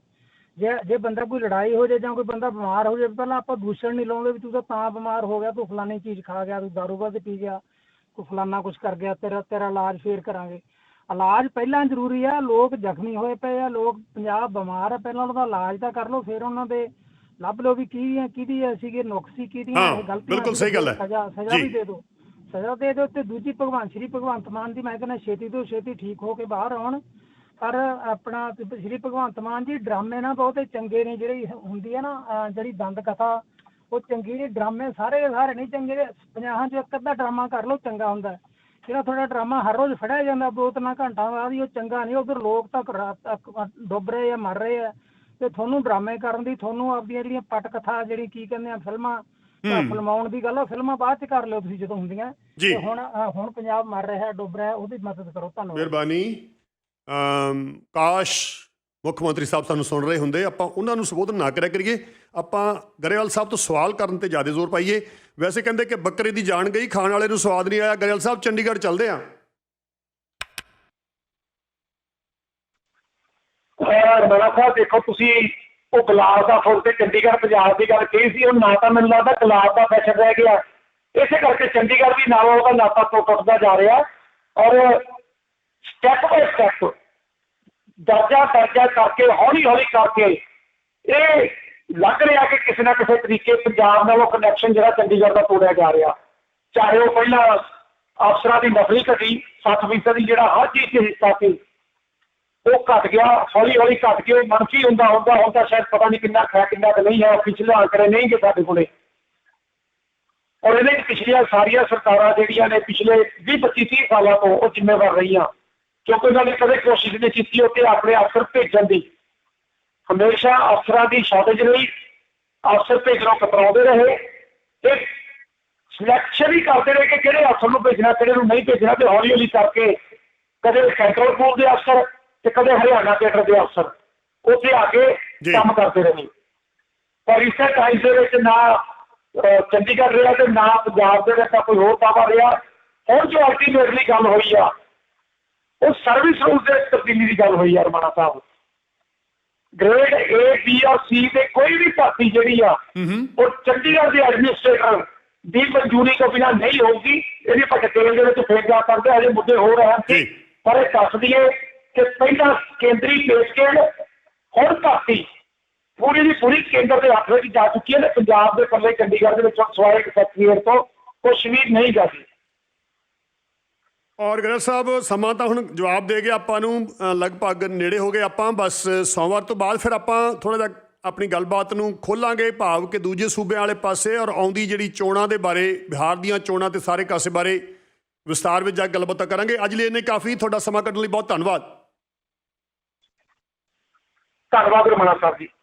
ਜੇ ਜੇ ਬੰਦਾ ਕੋਈ ਲੜਾਈ ਹੋ ਜਾਏ ਜਾਂ ਕੋਈ ਬੰਦਾ ਬਿਮਾਰ ਹੋ ਜਾਏ ਪਹਿਲਾਂ ਆਪਾਂ ਦੂਸ਼ਣ ਨਹੀਂ ਲਾਉਂਦੇ ਵੀ ਤੂੰ ਤਾਂ ਤਾਂ ਬਿਮਾਰ ਹੋ ਗਿਆ ਤੂੰ ਫਲਾਨੀ ਚੀਜ਼ ਖਾ ਗਿਆ ਤੂੰ ਦਾਰੂ ਵੱਧ ਪੀ ਗਿਆ ਕੋਈ ਫਲਾਨਾ ਕੁਝ ਕਰ ਗਿਆ ਤੇਰਾ ਤੇਰਾ ਇਲਾਜ ਫੇਰ ਕਰਾਂਗੇ ਇਲਾਜ ਪਹਿਲਾਂ ਜ਼ਰੂਰੀ ਆ ਲੋਕ ਜ਼ਖਮੀ ਹੋਏ ਪਏ ਆ ਲੋਕ ਪੰਜਾਬ ਬਿਮਾਰ ਆ ਪਹਿਲਾਂ ਉਹਦਾ ਇਲਾਜ ਤਾਂ ਕਰ ਲਓ ਫਿਰ ਉਹਨਾਂ ਦੇ ਲੱਭ ਲਓ ਵੀ ਕੀ ਹੈ ਕਿਹਦੀ ਸੀਗੇ ਨੁਕਸੀ ਕਿਹਦੀਆਂ ਹਾਂ, ਇਹ ਗਲਤੀਆਂ ਬਿਲਕੁਲ ਸਹੀ ਗੱਲ ਹੈ। ਸਜ਼ਾ ਸਜ਼ਾ। ਵੀ ਦੇ ਦਿਓ ਸਜ਼ਾ ਦੇ ਦਿਓ ਤੇ ਦੂਜੀ ਭਗਵਾਨ, ਸ਼੍ਰੀ ਭਗਵੰਤ ਮਾਨ ਦੀ ਮੈਂ ਕਹਿੰਦਾ ਛੇਤੀ ਤੋਂ ਛੇਤੀ ਠੀਕ ਹੋ ਕੇ ਬਾਹਰ ਆਉਣ। ਪਰ ਆਪਣਾ ਸ਼੍ਰੀ ਭਗਵੰਤ ਮਾਨ ਜੀ ਡਰਾਮੇ ਨਾ ਬਹੁਤੇ ਚੰਗੇ ਨੇ ਜਿਹੜੀ ਹੁੰਦੀ ਹੈ ਨਾ ਜਿਹੜੀ ਦੰਦ ਕਥਾ, ਉਹ ਚੰਗੀ ਨਹੀਂ ਡਰਾਮੇ ਸਾਰੇ ਦੇ ਸਾਰੇ ਨਹੀਂ ਚੰਗੇ ਪੰਜਾਹਾਂ ਚ ਇੱਕ ਅੱਧਾ ਡਰਾਮਾ ਕਰ ਲਓ, ਚੰਗਾ ਹੁੰਦਾ ਜਿਹੜਾ ਤੁਹਾਡਾ ਡਰਾਮਾ ਹਰ ਰੋਜ਼ ਫੜਿਆ ਜਾਂਦਾ ਦੋ ਤਿੰਨ ਘੰਟਾ ਬਾਅਦ ਹੀ ਉਹ ਚੰਗਾ ਨਹੀਂ। ਉਧਰ ਲੋਕ ਤਾਂ ਰਾਤ ਡੁੱਬ ਰਹੇ ਆ, ਮਰ ਰਹੇ ਆ। ਤੇ ਤੁਹਾਨੂੰ ਡਰਾਮੇ ਕਰਨ ਦੀ, ਤੁਹਾਨੂੰ ਆਪਦੀਆਂ ਜਿਹੜੀਆਂ ਪਟ ਕਥਾ ਜਿਹੜੀ ਕੀ ਕਹਿੰਦੇ ਆ, ਫਿਲਮਾਂ ਅਹ ਫਿਲਮਾਉਣ ਦੀ ਗੱਲ ਆ ਫਿਲਮਾਂ ਬਾਅਦ ਚ ਕਰ ਲਿਓ ਤੁਸੀਂ ਜਦੋਂ ਹੁੰਦੀਆਂ। ਤੇ ਹੁਣ ਹੁਣ ਪੰਜਾਬ ਮਰ ਰਿਹਾ ਡੁੱਬ ਰਿਹਾ ਉਹਦੀ ਮਦਦ ਕਰੋ ਧੰਨਵਾਦ। ਮਿਹਰਬਾਨੀ। ਅਮ ਕਾਸ਼ ਮੁੱਖ ਮੰਤਰੀ ਸਾਹਿਬ ਸਾਨੂੰ ਸੁਣ ਰਹੇ ਹੁੰਦੇ ਆਪਾਂ ਉਹਨਾਂ ਨੂੰ ਸੰਬੋਧਨ ਨਾ ਕਰਿਆ ਕਰੀਏ। ਆਪਾਂ ਗਰੇਵਾਲ ਸਾਹਿਬ ਤੋਂ ਸਵਾਲ ਕਰਨ ਤੇ ਜ਼ਿਆਦਾ ਜ਼ੋਰ ਪਾਈਏ। ਵੈਸੇ ਕਹਿੰਦੇ ਕਿ ਬੱਕਰੇ ਦੀ ਜਾਨ ਗਈ ਖਾਣ ਵਾਲੇ ਨੂੰ ਸਵਾਦ ਨਹੀਂ ਆਇਆ। ਗਰੇਵਾਲ ਸਾਹਿਬ ਚੰਡੀਗੜ੍ਹ ਚੱਲਦੇ ਆ। ਰਮਣਾ ਸਾਹਿਬ ਦੇਖੋ ਤੁਸੀਂ। ਉਹ ਗੁਲਾਬ ਦਾ ਫੁੱਲ ਤੇ ਚੰਡੀਗੜ੍ਹ ਪੰਜਾਬ ਦੀ ਗੱਲ ਕਹੀ ਸੀ, ਉਹ ਨਾ ਤਾਂ ਮੈਨੂੰ ਲੱਗਦਾ ਗੁਲਾਬ ਦਾ ਫੈਸ਼ਨ ਰਹਿ ਗਿਆ। ਇਸੇ ਕਰਕੇ ਚੰਡੀਗੜ੍ਹ ਵੀ ਨਾਲੋਂ ਉਹਦਾ ਨਾਤਾ ਤੋਂ ਟੁੱਟਦਾ ਜਾ ਰਿਹਾ। ਔਰ ਸਟੈਪ ਬਾਈ ਸਟੈਪ ਦਰਜਾ ਦਰਜਾ ਕਰਕੇ ਹੌਲੀ ਹੌਲੀ ਕਰਕੇ ਇਹ ਲੱਗ ਰਿਹਾ ਕਿ ਕਿਸੇ ਨਾ ਕਿਸੇ ਤਰੀਕੇ ਪੰਜਾਬ ਨਾਲ ਉਹ ਕਨੈਕਸ਼ਨ ਜਿਹੜਾ ਚੰਡੀਗੜ੍ਹ ਦਾ ਤੋੜਿਆ ਜਾ ਰਿਹਾ। ਚਾਹੇ ਉਹ ਪਹਿਲਾਂ ਅਫਸਰਾਂ ਦੀ ਨਫਰੀ ਘਟੀ 60% ਦੀ ਜਿਹੜਾ ਹਰ ਚੀਜ਼ 'ਚ ਹਿੱਸਾ ਸੀ ਉਹ ਘਟ ਗਿਆ, ਹੌਲੀ ਹੌਲੀ ਘਟ ਕੇ ਮਨਫੀ ਹੁੰਦਾ ਹੁੰਦਾ, ਹੁਣ ਤਾਂ ਸ਼ਾਇਦ ਪਤਾ ਨਹੀਂ ਕਿੰਨਾ ਹੈ ਕਿੰਨਾ ਕੁ ਨਹੀਂ ਹੈ ਪਿਛਲੇ ਆંકੜੇ ਨਹੀਂ ਕਿ ਸਾਡੇ ਕੋਲੇ। ਔਰ ਇਹਦੇ ਪਿਛਲੀਆਂ ਸਾਰੀਆਂ ਸਰਕਾਰਾਂ ਜਿਹੜੀਆਂ ਨੇ, ਪਿਛਲੇ 20 25 30 ਸਾਲਾਂ ਤੋਂ ਉਹ ਜ਼ਿੰਮੇਵਾਰ ਰਹੀਆਂ। ਕਿਉਂਕਿ ਉਹਨਾਂ ਨੇ ਕਦੇ ਕੋਸ਼ਿਸ਼ ਨਹੀਂ ਕੀਤੀ ਉੱਤੇ ਆਪਣੇ ਅਫਸਰ ਭੇਜਣ ਦੀ। ਹਮੇਸ਼ਾ ਅਫਸਰਾਂ ਦੀ ਸ਼ਾਰਟੇਜ ਰਹੀ ਅਫਸਰ ਭੇਜਣੋਂ ਕਤਰਾਉਂਦੇ ਰਹੇ ਤੇ ਸਿਲੈਕਸ਼ਨ ਹੀ ਕਰਦੇ ਰਹੇ ਕਿ ਕਿਹੜੇ ਅਫਸਰ ਨੂੰ ਭੇਜਣਾ, ਕਿਹੜੇ ਨੂੰ ਨਹੀਂ ਭੇਜਣਾ ਤੇ ਹੌਲੀ ਹੌਲੀ ਕਰਕੇ ਕਦੇ ਸੈਂਟਰਲ ਪੂਲ ਦੇ ਅਫਸਰ ਤੇ ਕਦੇ ਹਰਿਆਣਾ ਕੇਡਰ ਦੇ ਅਫਸਰ ਉੱਥੇ ਆ ਕੇ। ਕੰਮ ਕਰਦੇ ਰਹੇ। ਪਰ ਇਸੇ ਟਾਈਮ ਦੇ ਵਿੱਚ ਨਾ ਚੰਡੀਗੜ੍ਹ ਰਿਹਾ ਤੇ ਨਾ ਪੰਜਾਬ ਦੇ ਵਿੱਚ ਕੋਈ ਹੋਰ ਪਾਵਾ ਰਿਹਾ। ਹੁਣ ਜੋ ਅਲਟੀਮੇਟਲੀ ਗੱਲ ਹੋਈ ਆ ਉਹ ਸਰਵਿਸ ਰੂਲ ਦੇ ਤਬਦੀਲੀ ਦੀ ਗੱਲ ਹੋਈ ਆ Ramana sahib. Grade A B ਔਰ C ਤੇ ਕੋਈ ਵੀ ਭਰਤੀ ਜਿਹੜੀ ਆ ਉਹ ਚੰਡੀਗੜ੍ਹ ਦੇ ਐਡਮਿਨਿਸਟ੍ਰੇਟਰ ਦੀ ਮਨਜ਼ੂਰੀ ਤੋਂ ਬਿਨਾਂ ਨਹੀਂ ਹੋਊਗੀ। ਇਹਦੀ ਪਟਕੇਲ ਦੇ ਵਿੱਚ ਫੇਰ ਜਾ ਕਰਦੇ ਅਜੇ ਮੁੱਦੇ ਹੋ ਰਹੇ ਹਨ। ਪਰ ਇਹ ਦੱਸ ਦਈਏ ਕਿ ਪਹਿਲਾਂ ਕੇਂਦਰੀ ਪੇਸ਼ਕੇਲ ਹੁਣ ਭਰਤੀ ਪੂਰੀ ਦੀ ਪੂਰੀ ਕੇਂਦਰ ਦੇ ਹੱਥ ਵਿੱਚ ਜਾ ਚੁੱਕੀ ਹੈ ਤੇ ਪੰਜਾਬ ਦੇ ਪੱਲੇ ਚੰਡੀਗੜ੍ਹ ਦੇ ਵਿੱਚ ਸਵਾਏ ਸੈਕਟਰੀਏਟ ਤੋਂ ਕੁਝ ਵੀ ਨਹੀਂ ਜਾਂਦੀ ਔਰ ਗਰਜ ਸਾਹਿਬ, ਸਮਾਂ ਤਾਂ ਹੁਣ ਜਵਾਬ ਦੇ ਗਿਆ ਆਪਾਂ ਨੂੰ ਲਗਭਗ ਨੇੜੇ ਹੋ ਗਏ ਆਪਾਂ, ਬਸ ਸੋਮਵਾਰ ਤੋਂ ਬਾਅਦ ਫਿਰ ਆਪਾਂ ਥੋੜਾ ਜਿਹਾ ਆਪਣੀ ਗੱਲਬਾਤ ਨੂੰ ਖੋਲਾਂਗੇ, ਭਾਵ ਕਿ ਦੂਜੇ ਸੂਬਿਆਂ ਵਾਲੇ ਪਾਸੇ ਔਰ ਆਉਂਦੀ ਜਿਹੜੀ ਚੋਣਾਂ ਦੇ ਬਾਰੇ, ਬਿਹਾਰ ਦੀਆਂ ਚੋਣਾਂ ਤੇ ਸਾਰੇ ਕਾਸੇ ਬਾਰੇ ਵਿਸਤਾਰ ਵਿੱਚ ਜਾ ਕੇ ਗੱਲਬਾਤ ਕਰਾਂਗੇ। ਅੱਜ ਲਈ ਇਹਨੇ ਕਾਫੀ, ਤੁਹਾਡਾ ਸਮਾਂ ਕੱਢਣ ਲਈ ਬਹੁਤ ਧੰਨਵਾਦ। ਧੰਨਵਾਦ ਰਮਣਾ ਸਾਹਿਬ ਜੀ।